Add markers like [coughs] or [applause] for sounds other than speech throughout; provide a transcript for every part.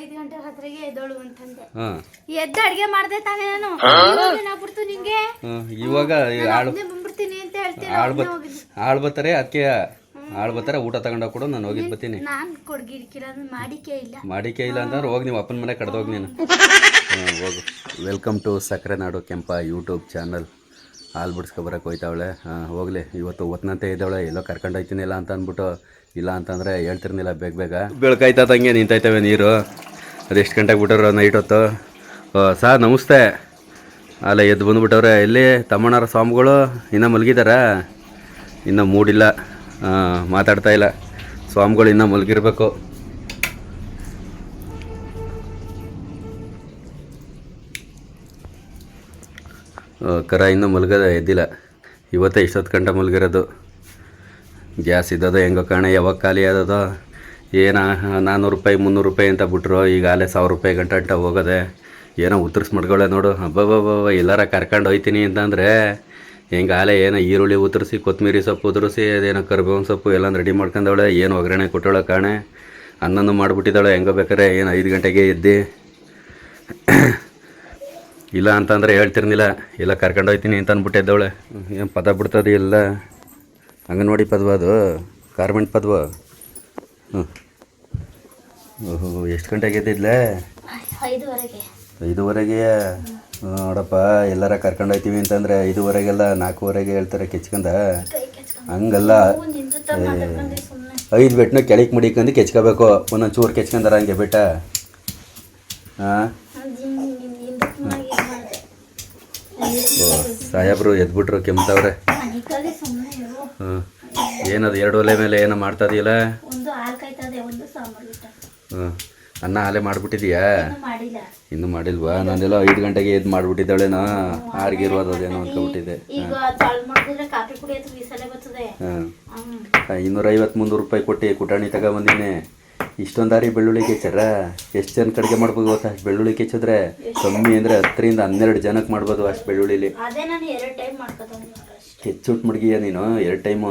ಐದು ಗಂಟೆ ಹತ್ರಗೆ ಎದ್ದೋಳು ಅಂತಂದೆ. ಹಾಂ. ಎದ್ದು ಅಡ್ಗೆ ಮಾಡ್ದೆ ತಾನೆ ನಾನು. ಇವಾಗ ಏನಾಗ್ಬಿಡ್ತು ನಿಂಗೆ? ಇವಾಗ ಆಳು ಒಬ್ನೇ ಬಂದ್ಬಿಡ್ತೀನಿ ಅಂತ ಹೇಳ್ತೀನಿ ಆಳು ಬತ್ ಆಳು ಬರ್ತಾರೆ ಅದಕ್ಕೆ ಆಳು ಬರ್ತಾರೆ ಊಟ ತಗೊಂಡೋಗಿ ಕೂಡ ನಾನು ಹೋಗಿದ್ದು ಬರ್ತೀನಿ ನಾನ್ ಕೊಡ್ಗಿಡ್ಕಿಲ್ಲ ಮಾಡಿಕೆ ಇಲ್ಲ. ಮಾಡಿಕೆ ಇಲ್ಲ ಅಂತಂದ್ರೆ ಹೋಗಿ ನೀವು ಅಪ್ಪನ ಮನೆ ಕಡ್ದೋಗಿ ನೀನು. ಹೋಗು. ವೆಲ್ಕಮ್ ಟು ಸಕ್ಕರೆ ನಾಡು ಕೆಂಪ ಯೂಟ್ಯೂಬ್ ಚಾನಲ್ ಹಾಲು ಬಿಡ್ಸ್ಕೊ ಬರಕ್ಕೆ ಹೋಯ್ತಾವಳೆ. ಹಾಂ ಹೋಗ್ಲಿ. ಇವತ್ತು ಒತ್ನಂತೆ ಇದ್ದಾವಳೆ. ಎಲ್ಲೋ ಕರ್ಕೊಂಡು ಹೋಯ್ತೀನಿ ಇಲ್ಲ ಅಂತ ಅಂದ್ಬಿಟ್ಟು ಇಲ್ಲ ಅಂತಂದರೆ ಹೇಳ್ತಿರ್ನಿಲ್ಲ ಬೇಗ ಬೇಗ. ಬೆಳಕಾಯ್ತದಂಗೆ ನಿಂತೈತವೆ ನೀರು. ಅದು ಎಷ್ಟು ಗಂಟೆಗೆ ಬಿಟ್ಟವ್ರೆ ನೈಟ್ ಹೊತ್ತು. ಸರ್ ನಮಸ್ತೆ. ಅಲ್ಲ ಎದ್ದು ಬಂದುಬಿಟ್ಟವ್ರೆ, ಇಲ್ಲಿ ತಮ್ಮಣ್ಣರ ಸ್ವಾಮಿಗಳು ಇನ್ನೂ ಮಲಗಿದಾರ. ಇನ್ನೂ ಮೂಡಿಲ್ಲ. ಮಾತಾಡ್ತಾ ಇಲ್ಲ. ಸ್ವಾಮಿಗಳು ಇನ್ನೂ ಮಲಗಿರ್ಬೇಕು. ಕರ ಇನ್ನೂ ಮಲಗದ ಎದ್ದಿಲ್ಲ. ಇವತ್ತೇ ಇಷ್ಟೊತ್ತು ಗಂಟೆ ಮಲಗಿರೋದು. ಗ್ಯಾಸ್ ಇದ್ದದ, ಹೆಂಗೋ ಕಾಣ, ಯಾವಾಗ ಖಾಲಿ ಆದದ? ಏನ ನಾನ್ನೂರು ರೂಪಾಯಿ, ಮುನ್ನೂರು ರೂಪಾಯಿ ಅಂತ ಬಿಟ್ರು, ಈಗ ಆಲೆ ಸಾವಿರ ರೂಪಾಯಿ ಗಂಟೆ ಗಂಟ ಹೋಗೋದೆ. ಏನೋ ಉತ್ತರಿಸ್ ಮಾಡ್ಕೊಳ್ಳೆ ನೋಡು. ಅಬ್ಬಬ್ಬಬ್ಬ ಎಲ್ಲಾರ ಕರ್ಕೊಂಡು ಹೋಯ್ತೀನಿ ಅಂತಂದರೆ, ಹೆಂಗೆ ಆಲೆ ಏನೋ ಈರುಳ್ಳಿ ಉತ್ತರಿಸಿ ಕೊತ್ತಂಬರಿ ಸೊಪ್ಪು ಉದುರಿಸಿ, ಅದೇನೋ ಕರ್ಬೇವಿನ ಸೊಪ್ಪು ಎಲ್ಲ ರೆಡಿ ಮಾಡ್ಕೊಂಡವಳೆ. ಏನು ಒಗ್ಗರಣೆ ಕೊಟ್ಟವಳೆ ಕಾಣೆ. ಅನ್ನನೂ ಮಾಡಿಬಿಟ್ಟಿದ್ದಾಳೆ. ಹೆಂಗೋ ಬೇಕಾರೆ ಏನು ಐದು ಗಂಟೆಗೆ ಎದ್ದು. ಇಲ್ಲ ಅಂತಂದರೆ ಹೇಳ್ತಿರ್ನಿಲ್ಲ ಎಲ್ಲ ಕರ್ಕೊಂಡು ಹೋಯ್ತೀನಿ ಅಂತ ಅಂದ್ಬಿಟ್ಟಿದ್ದವಳೆ. ಏನು ಪದ ಬಿಡ್ತದೆ ಇಲ್ಲ ಅಂಗನವಾಡಿ ಪದವ ಅದು ಗಾರ್ಮೆಂಟ್ ಪದವ. ಹ್ಞೂ ಓಹೋ ಎಷ್ಟು ಗಂಟೆ ಆಗೈತಿದ್ಲೇ ಐದುವರೆಗೆ. ನೋಡಪ್ಪ ಎಲ್ಲಾರ ಕರ್ಕೊಂಡು ಹೋಯ್ತೀವಿ ಅಂತಂದರೆ ಐದುವರೆಗೆಲ್ಲ ನಾಲ್ಕೂವರೆಗೆ ಹೇಳ್ತಾರೆ ಕೆಚ್ಕಂದ. ಹಂಗಲ್ಲ. ಐದು ಬೆಟ್ಟನ ಕೆಳಗೆ ಮುಡಿಕೊಂಡು ಕೆಚ್ಕೋಬೇಕು. ಒಂದೊಂದು ಚೂರು ಕೆಚ್ಕೊಂಡಾರ ಹಂಗೆ ಬೆಟ್ಟ. ಹಾಂ? ಓ ಸಾಹೇಬ್ರು ಎದ್ಬಿಟ್ರು ಕೆಮ್ತವ್ರೆ. ಹಾಂ ಏನದು ಎರಡು ಒಲೆ ಮೇಲೆ ಏನೋ ಮಾಡ್ತಾ ಇದೆಯಲ್ಲ? ಒಂದು ಹಾಲು ಕಾಯ್ತದೆ ಒಂದು ಸಾಂಬಾರು ಊಟ. ಹಾಂ ಅನ್ನ ಹಾಲೆ ಮಾಡ್ಬಿಟ್ಟಿದ್ಯಾ ಇನ್ನು ಮಾಡಿಲ್ಲ. ಇನ್ನೂ ಮಾಡಿಲ್ವಾ? ನಾನೆಲ್ಲ ಐದು ಗಂಟೆಗೆ ಎದ್ದು ಮಾಡಿಬಿಟ್ಟಿದ್ದಾಳೇನೋ ಆರ್ಗಿರುವುದೇನೋ ಅನ್ಕೊಬಿಟ್ಟಿದ್ದೆ ಈಗ ತಾಳ್ ಮಾಡಿದ್ರೆ ಕಾಫಿ ಕುಡಿಯೋದು ಬಿಸಲೇ ಬರ್ತದೆ. ಹಾಂ ಇನ್ನೂರೈವತ್ತು ಮುನ್ನೂರು ರೂಪಾಯಿ ಕೊಟ್ಟು ಕುಟಾಣಿ ತಗೊಂಬಂದಿನಿ ಇಷ್ಟೊಂದು ದಾರಿ ಬೆಳ್ಳುಳ್ಳಿ ಕೆಚ್ಚರ ಎಷ್ಟು ಜನ ಕಡಿಗೆ ಮಾಡ್ಬೋದು ಗೊತ್ತಾ? ಅಷ್ಟು ಬೆಳ್ಳುಳ್ಳಿ ಕೆಚ್ಚಿದ್ರೆ ಕಮ್ಮಿ ಅಂದರೆ ಹತ್ತರಿಂದ ಹನ್ನೆರಡು ಜನಕ್ಕೆ ಮಾಡ್ಬೋದು ಅಷ್ಟು ಬೆಳ್ಳುಳ್ಳಿಲಿ. ಅದೇ ನಾನು ಎರಡು ಟೈಮ್ ಮಾಡ್ಕೊತೀನಿ ಕೆಚ್ಚುಟ್ ಮಡ್ಗಿಯ ನೀನು ಎರಡು ಟೈಮು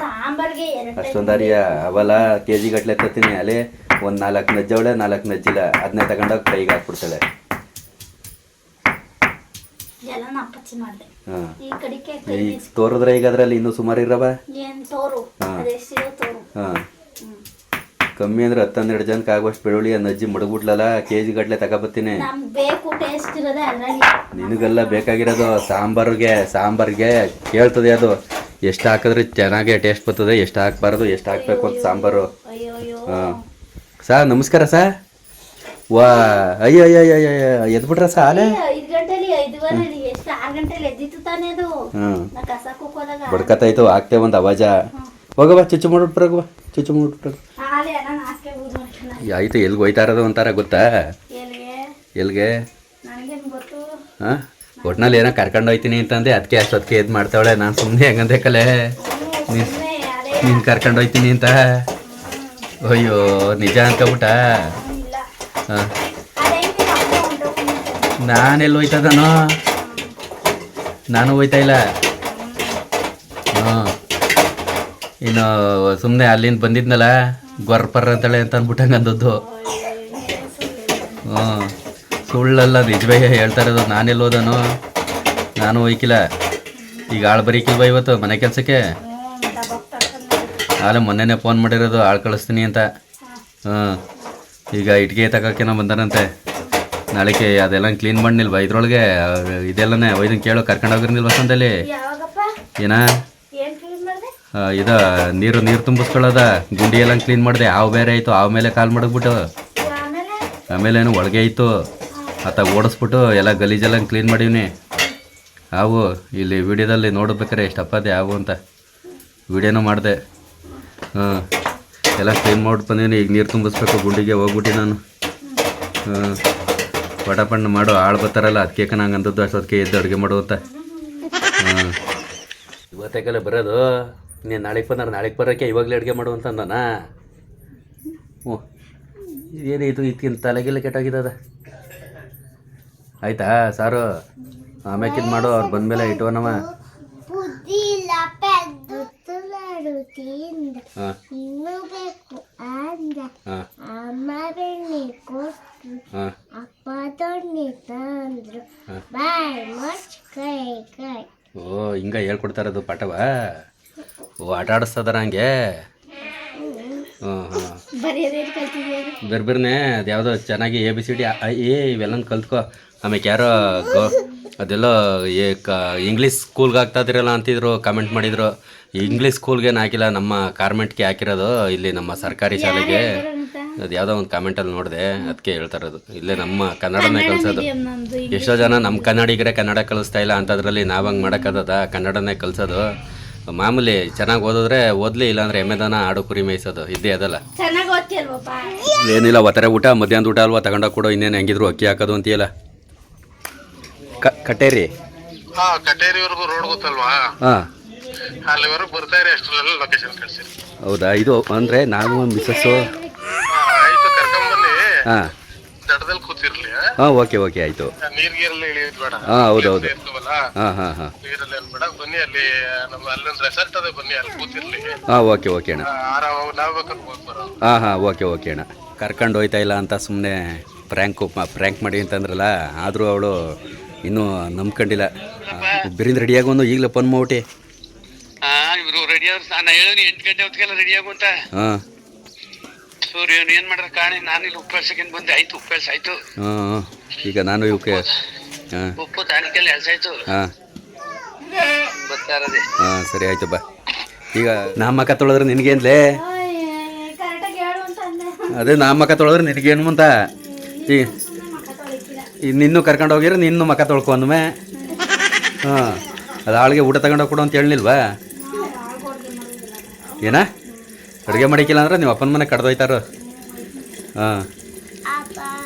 ಸಾಂಬಾರ್ಗೆ ಅಷ್ಟೊಂದು ಅರಿಯ ಅವಲ್ಲ ಕೆ ಜಿ ಗಟ್ಲೆ ತತ್ತೀನಿ ಅಲ್ಲಿ. ಒಂದು ನಾಲ್ಕು ನಜ್ಜವಳೆ ನಾಲ್ಕು ನಜ್ಜಿಲ್ಲ ಅದನ್ನೇ ತಗೊಂಡೋಗಿ ಕೈಗೆ ಹಾಕ್ಬಿಡ್ತಾಳೆ. ಈಗ ತೋರಿದ್ರೆ ಈಗ ಅದರಲ್ಲಿ ಇನ್ನೂ ಸುಮಾರು ಇರವ? ಹಾಂ. ಕಮ್ಮಿ ಅಂದ್ರೆ ಹತ್ತು ಹನ್ನೆರಡು ಜನಕ್ಕೆ ಆಗುವಷ್ಟು ಬೆಳ್ಳುಳ್ಳಿ ಆ ನಜ್ಜಿ ಮಡಗ್ಬಿಟ್ಲಲ್ಲ ಕೆ ಜಿ ಗಟ್ಲೆ ತಗೋಬತ್ತೀನಿ. ನಮ್ಗೆ ಬೇಕು ಟೇಸ್ಟ್ ಇರೋದೇ ಅದ್ರಲ್ಲಿ. ನಿನಗೆಲ್ಲ ಬೇಕಾಗಿರೋದು ಸಾಂಬಾರಿಗೆ ಸಾಂಬಾರಿಗೆ ಕೇಳ್ತದೆ ಅದು. ಎಷ್ಟು ಹಾಕಿದ್ರೆ ಚೆನ್ನಾಗಿ ಟೇಸ್ಟ್ ಬರ್ತದೆ ಎಷ್ಟು ಹಾಕ್ಬಾರ್ದು ಎಷ್ಟು ಹಾಕ್ಬೇಕು ಅಂತ ಸಾಂಬಾರು. ಅಯ್ಯೋ ಅಯ್ಯೋ ಹಾಂ. ಸಾ ನಮಸ್ಕಾರ ಸಾ ವಾ ಅಯ್ಯೋ ಅಯ್ಯೋ ಅಯ್ಯೋ ಅಯ್ಯೋ ಎದ್ಬಿಟ್ರ ಸಾ ಆಲೆ? ಐದು ಗಂಟೆಲಿ ಐದುವರೆ ಎಷ್ಟು ಆರು ಗಂಟೆಲಿ ಎದ್ದಿತ್ತು ತಾನೇ ಅದು? ಹ್ಞೂ ನಾ ಕಸ ಬಡ್ಕತ್ತಾಯ್ತು ಆಗ್ತೇ ಒಂದು ಅವಾಜ. ಹೋಗವ ಚುಚ್ಚು ಮಾಡ್ಬಿಟ್ರಾಗವ ಚುಚ್ಚು ಮಾಡ್ಬಿಟ್ರಾಗ ಆಯ್ತು ಎಲ್ಗೆ ಹೋಯ್ತಾ ಇರೋದು ಅಂತಾರ ಗೊತ್ತಾ? ಎಲ್ಲಿಗೆ ಎಲ್ಗೆ? ಹಾಂ? ಒಟ್ನಲ್ಲಿ ಏನೋ ಕರ್ಕೊಂಡು ಹೋಯ್ತೀನಿ ಅಂತಂದೆ ಅದಕ್ಕೆ ಅಷ್ಟೊತ್ತಿಗೆ ಇದು ಮಾಡ್ತಾವಳೆ ನಾನು ಸುಮ್ಮನೆ ಹೆಂಗಂದೆ ಕಲೆ. ನೀನು ನೀನು ಕರ್ಕೊಂಡು ಹೋಯ್ತೀನಿ ಅಂತ? ಅಯ್ಯೋ ನಿಜ ಅನ್ಕೊಬಿಟ್ಟ ಹಾಂ. ನಾನೆಲ್ಲಿ ಹೋಯ್ತದನೋ? ನಾನು ಹೋಯ್ತಾ ಇಲ್ಲ? ಹಾಂ. ಇನ್ನು ಸುಮ್ಮನೆ ಅಲ್ಲಿಂದ ಬಂದಿದ್ನಲ್ಲ ಗೊರ್ಪರ್ ಹೇಳಿ ಅಂತ ಅಂದ್ಬಿಟ್ಟಂಗೆ ಅಂದದ್ದು. ಹ್ಞೂ. ಸುಳ್ಳಲ್ಲ ನಿಜವೇ ಹೇಳ್ತಾ ಇರೋದು ನಾನೆಲ್ಲಿ ಹೋದನು? ನಾನು ಹೋಯ್ಕಿಲ್ಲ. ಈಗ ಆಳು ಬರೀಕಿಲ್ವ ಇವತ್ತು ಮನೆ ಕೆಲಸಕ್ಕೆ? ಆಲೆ ಮೊನ್ನೆನೇ ಫೋನ್ ಮಾಡಿರೋದು ಆಳು ಕಳಿಸ್ತೀನಿ ಅಂತ. ಹ್ಞೂ. ಈಗ ಇಟ್ಗೆ ತಗೋಕೇನೋ ಬಂದಾರಂತೆ ನಾಳೆಗೆ ಅದೆಲ್ಲ ಕ್ಲೀನ್ ಮಾಡಿಲ್ವ ಇದ್ರೊಳಗೆ? ಇದೆಲ್ಲನೇ ಒಯ್ದನ್ ಕೇಳೋ ಕರ್ಕೊಂಡೋಗಿರ್ನಿಲ್ವ ಸಂದಲ್ಲಿ ಏನ ಏನು ಕ್ಲೀನ್ ಮಾಡಿದೆ ಆ, ಇದ ನೀರು ನೀರು ತುಂಬಿಸ್ಕೊಳ್ಳೋದ. ಗುಂಡಿ ಎಲ್ಲ ಕ್ಲೀನ್ ಮಾಡಿದೆ. ಹಾವು ಬೇರೆ ಆಯಿತು. ಹಾವು ಮೇಲೆ ಕಾಲ್ ಮಾಡಿಬಿಟ್ಟು ಆಮೇಲೆ ಏನು ಒಳಗೆ ಆಯ್ತು. ಆತ ಓಡಿಸ್ಬಿಟ್ಟು ಎಲ್ಲ ಗಲೀಜೆಲ್ಲ ಕ್ಲೀನ್ ಮಾಡಿವ್ನಿ. ಹಾವು ಇಲ್ಲಿ ವಿಡಿಯೋದಲ್ಲಿ ನೋಡ್ಬೇಕಾರೆ ಎಷ್ಟಪ್ಪದೆ ಹಾವು ಅಂತ ವಿಡಿಯೋನೂ ಮಾಡಿದೆ. ಹಾಂ, ಎಲ್ಲ ಕ್ಲೀನ್ ಮಾಡ್ಬಿಟ್ಟು ಬಂದೀನಿ ಈಗ ನೀರು ತುಂಬಿಸ್ಬೇಕು ಗುಂಡಿಗೆ ಹೋಗ್ಬಿಟ್ಟು ನಾನು. ಹಾಂ ಪಟಪಣ್ಣ ಮಾಡು. ಆಳು ಬರ್ತಾರಲ್ಲ ಅದಕ್ಕೆ ನಂಗೆ ಅಂದದ್ದು ಅಷ್ಟೊತ್ತಿಗೆ ಎದ್ದು ಅಡುಗೆ ಮಾಡುವಂತ ಹಾಂ. ಇವತ್ತೇಕಲ್ಲ ಬರೋದು. ನೀನು ನಾಳೆಗೆ ಬಂದ್ರೆ ನಾಳೆಗೆ ಬರೋಕ್ಕೆ ಇವಾಗಲೇ ಅಡುಗೆ ಮಾಡು ಅಂತ ಅಂದಾನ? ಹ್ಞೂ. ಏನಿದು ಇದಕ್ಕಿಂತ ತಲೆಗೆಲ್ಲ ಕೆಟ್ಟಾಗಿದ್ದದ? ಆಯ್ತಾ ಸಾರು? ಆಮ್ಯಾಕೆ ಇದು ಮಾಡು ಅವ್ರು ಬಂದಮೇಲೆ ಕೈ ಓ ಹಿಂಗ ಹೇಳ್ಕೊಡ್ತಾರದು ಪಾಠವ. ಓ ಆಟ ಆಡಿಸ್ತದಾರ ಹಂಗೆ. ಹ್ಞೂ ಹಾಂ ಬೇರೆ ಬೇರೆನೆ ಅದು ಯಾವುದೋ ಚೆನ್ನಾಗಿ A B C D A ಇವೆಲ್ಲನೂ ಕಲ್ತ್ಕೊ. ಆಮೇಲೆ ಯಾರೋ ಗೋ ಅದೆಲ್ಲೋ ಏ ಕ ಇಂಗ್ಲೀಷ್ ಸ್ಕೂಲ್ಗೆ ಹಾಕ್ತಾಯಿದ್ರಲ್ಲ ಅಂತಿದ್ರು ಕಮೆಂಟ್ ಮಾಡಿದರು. ಇಂಗ್ಲೀಷ್ ಸ್ಕೂಲ್ಗೇನು ಹಾಕಿಲ್ಲ ನಮ್ಮ ಕಾರ್ಮೆಂಟ್ಗೆ ಹಾಕಿರೋದು ಇಲ್ಲಿ ನಮ್ಮ ಸರ್ಕಾರಿ ಶಾಲೆಗೆ. ಅದು ಯಾವುದೋ ಒಂದು ಕಾಮೆಂಟಲ್ಲಿ ನೋಡಿದೆ ಅದಕ್ಕೆ ಹೇಳ್ತಾ ಇರೋದು ಇಲ್ಲೇ ನಮ್ಮ ಕನ್ನಡನೇ ಕಲಿಸೋದು. ಎಷ್ಟೋ ಜನ ನಮ್ಮ ಕನ್ನಡಿಗರೇ ಕನ್ನಡ ಕಲಿಸ್ತಾ ಇಲ್ಲ ಅಂಥದ್ರಲ್ಲಿ ನಾವು ಹಂಗೆ ಮಾಡೋಕ್ಕದ ಕನ್ನಡನೇ ಕಲಿಸೋದು. ಮಾಮೂಲಿ ಚೆನ್ನಾಗಿ ಓದಿದ್ರೆ ಓದಲಿ ಇಲ್ಲಾಂದ್ರೆ ಎಮ್ಮೆದನ ಆಡು ಕುರಿ ಮೇಯಿಸೋದು ಇದ್ದೇ ಅದಲ್ಲ. ಚೆನ್ನಾಗಿ ಓದ್ತಿಲ್ವಪ್ಪ? ಏನಿಲ್ಲ ಒತ್ತಾರೆ ಊಟ ಮಧ್ಯಾಹ್ನದ ಊಟ ಅಲ್ವಾ? ತಗೊಂಡೋಗಿ ಕೊಡು ಇನ್ನೇನು ಹೆಂಗಿದ್ರು ಅಕ್ಕಿ ಹಾಕೋದು ಅಂತೀಯಲ್ಲ. ಕ ಕಟೇರಿ? ಹಾ ಕಟೇರಿವರೆಗೂ ರೋಡ್ ಗೊತ್ತಲ್ವಾ? ಹಾಂ. ಅಲ್ಲಿವರೆಗೂ ಬರ್ತಾ ಇರಿ ಅಷ್ಟರಲ್ಲೆಲ್ಲ ಲೊಕೇಶನ್ ಕಳ್ಸಿರಿ. ಹೌದಾ? ಇದು ಅಂದರೆ ನಾನು ಮಿಸ್ಸಸ್ಸು? ಆಯ್ತು ಕರ್ಕೊಂಬನ್ನಿ ಹಾಂ. ದಡದಲ್ಲಿ ಕೂತಿರ್ಲಿ ಹಾ ಓಕೆ ಓಕೆ ಆಯ್ತು. ನೀರ್ ಗೀರಲ್ಲಿ ಇಳಿಯೋದು ಬೇಡ. ಹಾ, ಹೌದು, ಇರ್ತವಲ್ಲ? ಹಾಂ ಹಾಂ ಹಾಂ. ನೀರಲ್ಲಿ ಏನ್ ಬೇಡ ಬನ್ನಿ ಅಲ್ಲಿ ನಮ್ಮ ಅಲ್ಲೊಂದು ರೆಸಾರ್ಟ್ ಅದ ಬನ್ನಿ ಅಲ್ಲಿ ಕೂತಿರ್ಲಿ. ಹಾ ಓಕೆ ಓಕೆ ಅಣ್ಣ. ಆ, ಆರಾಮ ನಾವು ಬೇಕಾದ್ರೆ ಹೋಗಿ ಬರೋದು ಹಾಂ ಹಾಂ ಓಕೆ ಓಕೆ ಅಣ್ಣ. ಕರ್ಕೊಂಡು ಹೋಯ್ತಾ ಇಲ್ಲ ಅಂತ ಸುಮ್ಮನೆ ಪ್ರ್ಯಾಂಕ್ ಪ್ರ್ಯಾಂಕ್ ಮಾಡಿ ಅಂತಂದ್ರಲ್ಲ ಆದರೂ ಅವಳು ಇನ್ನೂ ನಂಬ್ಕೊಂಡಿಲ್ಲ. ಬಿರಿಂದ ರೆಡಿಯಾಗೊಂದು ಈಗಲೇ ಫೋನ್ ಮಾಡ್ಬಿಟ್ಟು. ಇವರು ರೆಡಿ ಅವ್ರು ನಾನು ಹೇಳೋನಿ ಎಂಟು ಗಂಟೆ ಹೊತ್ತಿಗೆಲ್ಲ ರೆಡಿ ಆಗು ಅಂತ ಹಾಂ. ಸೂರ್ಯ ಇವ್ನು ಏನ್ ಮಾಡಿದ್ರೆ ಕಾಣಿ ನಾನು ಇಲ್ಲಿ ಉಪವಾಸಕ್ಕಿಂತ ಬಂದೆ ಆಯ್ತು ಉಪ್ಪಳ್ಸ ಆಯ್ತು. ಹಾಂ ಈಗ ನಾನು ಇವಕ್ಕೆ ಹಾಂ. ಉಪ್ಪು ತಾನಿಕೆಲ್ಲ ಹಾಂ. ಬರ್ತಾ ಇರೋದೆ. ಹಾಂ ಸರಿ ಆಯ್ತು ಬಾ. ಈಗ ನಮ್ಮ ಮಕ್ಕ ತೊಳೆದ್ರೆ ನಿನಗೇನ್ಲೇ? ಕರೆಕ್ಟಾಗಿ ಹೇಳು ಅಂತ ಅಂದೆ ಅದೇ ನಮ್ಮ ಮಕ್ಕ ತೊಳೆದ್ರೆ ನಿನಗೇನು ಅಂತ? ಈ ಈ ನಿನ್ನೂ ಕರ್ಕೊಂಡು ಹೋಗಿದ್ರೆ ನಿನ್ನೂ ಮಕ್ಕ ತೊಳ್ಕೊಂಡ್ಮೆ ಹಾಂ. ಅದು ಆಳಿಗೆ ಊಟ ತಗೊಂಡೋಗಿ ಕೊಡು ಅಂತ ಹೇಳಿಲ್ವಾ? ಏನ? ಅಡುಗೆ ಮಾಡಿಕ್ಕಿಲ್ಲ ಅಂದ್ರೆ ನೀವು ಅಪ್ಪನ ಮನೆ ಕಡ್ದೊಯ್ತಾರ ಹಾಂ.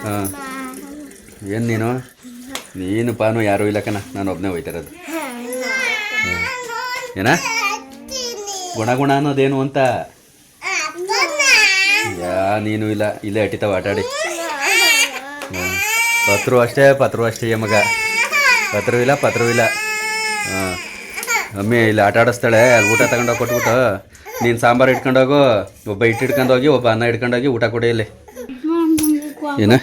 ಹಾಂ. ಏನು ನೀನು? ನೀನು ಪಾನು ಯಾರೂ ಇಲ್ಲ ಕಣ. ನಾನು ಒಬ್ಬನೇ ಹೋಯ್ತಾರದು. ಏನ? ಗುಣ ಗುಣ ಅನ್ನೋದೇನು ಅಂತ? ಯಾ, ನೀನು ಇಲ್ಲ. ಇಲ್ಲೇ ಅಟ್ಟಿತಾವ ಆಟಾಡಿ. ಪತ್ರು ಅಷ್ಟೇ ಪತ್ರು ಅಷ್ಟೇ ಮಗ. ಪತ್ರವಿಲ್ಲ ಇಲ್ಲ ಇಲ್ಲ. ಹಾಂ ಅಮ್ಮಿ ಇಲ್ಲಿ ಆಟ ಆಡಿಸ್ತಾಳೆ ಅಲ್ಲಿ ಊಟ ತಗೊಂಡೋಗಿ ಕೊಟ್ಬಿಟ್ಟು. ನೀನು ಸಾಂಬಾರು ಇಟ್ಕೊಂಡೋಗು ಒಬ್ಬ ಹಿಟ್ಟು ಇಟ್ಕೊಂಡೋಗಿ ಒಬ್ಬ ಅನ್ನ ಇಟ್ಕೊಂಡೋಗಿ ಊಟ ಕೊಡಿ ಇಲ್ಲಿ. ಏನ?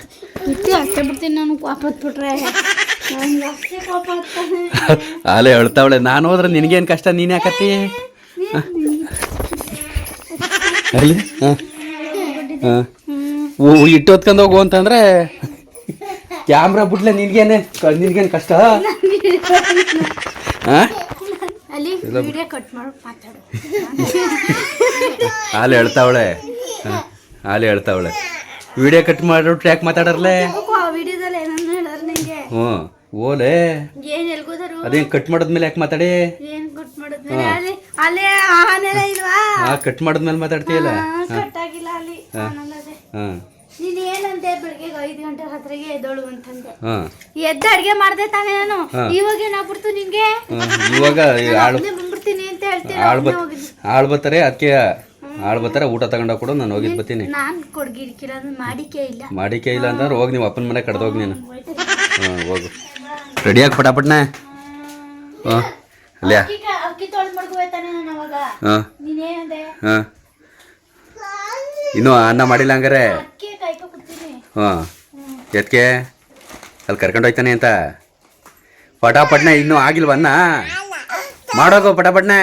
ಅಲ್ಲೇ ಅಳ್ತಾವಳೆ ನಾನು ಹೋದ್ರೆ ನಿನಗೇನು ಕಷ್ಟ? ನೀನು ಯಾಕತ್ತಿ? ಅಲ್ಲಿ? ಹಾಂ. ಹಾಂ. ಓ ಇಟ್ಟು ಹೊತ್ಕೊಂಡು ಹೋಗು ಅಂತಂದ್ರೆ ಕ್ಯಾಮ್ರಾ ಬಿಟ್ಲೆ ನಿನಗೇನೆ ನಿನಗೇನು ಕಷ್ಟ? ಹಾಂ ಅಲ್ಲಿ ವಿಡಿಯೋ ಕಟ್ ಮಾಡಿ ಮಾತಾಡು ಹಾಲೆ ಹೇಳ್ತಾವಳೆ [laughs] ಹಾಲು ಹೇಳ್ತಾವಳೆ ವಿಡಿಯೋ ಕಟ್ ಮಾಡ್ಬಿಟ್ರೆ ಯಾಕೆ ಮಾತಾಡರ್ಲೆ. ಹ್ಞೂ ಓಲೆ. ಅದೇನು ಕಟ್ ಮಾಡಿದ್ಮೇಲೆ ಯಾಕೆ ಮಾತಾಡಿ? ಹಾಂ ಕಟ್ ಮಾಡಿದ್ಮೇಲೆ? ಮಾತಾಡ್ತೀಯಲ್ಲ? ಆನಲ್ಲದೆ ಹಾಂ. ನೀನ್ ಏನಂದೆ ಬೆಳಿಗ್ಗೆ ಐದು ಗಂಟೆ ರಾತ್ರಿಗೆ ಎದ್ದೋಳು ಅಂತಂದೆ ಹಾಂ. ಎದ್ದು ಅಡ್ಗೆ ಮಾಡ್ದೆ ತಾನೇ ನಾನು. ಇವಾಗ ಏನಾಗ್ಬಿಡ್ತು ನಿನ್ಗೆ ಇವಾಗ ಆಳು ಒಬ್ನೇ ಬಂದ್ಬಿಡ್ತೀನಿ ಅಂತ ಹೇಳ್ತೀನಿ ಆಳು ಬತ್ ಆಳು ಬರ್ತಾರೆ ಅದಕ್ಕೆ ಆಳು ಬರ್ತಾರೆ ಊಟ ತಗೊಂಡೋಗಿ ಕೂಡ ನಾನು ಹೋಗಿದ್ದು ಬರ್ತೀನಿ ನಾನ್ ಕೊಡ್ಗಿಡ್ಕಿರೋದು ಮಾಡಿಕೆ ಇಲ್ಲ. ಮಾಡಿಕೆ ಇಲ್ಲ ಅಂತಂದ್ರೆ ಹೋಗಿ ನೀವು ಅಪ್ಪನ ಮನೆ ಹೋಗಿ ನೀನು. ಹಾಂ ಹೋಗು. ರೆಡಿಯಾಗಿ ಪಟಾಪಟ್ನೆ ಹಾಂ ಅಲ್ಲೇ ಅಕ್ಕಿ ಅಕ್ಕಿ ತೊಳೆದ್ ಮಾಡ್ಕೋತಾನೆ ನಾನು ಅವಾಗ. ಹಾಂ ನೀನೇನಂದೆ? ಹಾಂ ಇನ್ನೂ ಅನ್ನ ಮಾಡಿಲ್ಲ ಹಂಗಾರೆ? ಅಕ್ಕಿ ಹಾಂ. ಎತ್ಕೆ ಅಲ್ಲಿ ಕರ್ಕೊಂಡು ಹೋಯ್ತಾನೆ ಅಂತ. ಪಟಾಪಟ್ನೆ ಇನ್ನೂ ಆಗಿಲ್ವನ್ನ ಮಾಡೋಗು ಪಟಾಪಟ್ನೆ.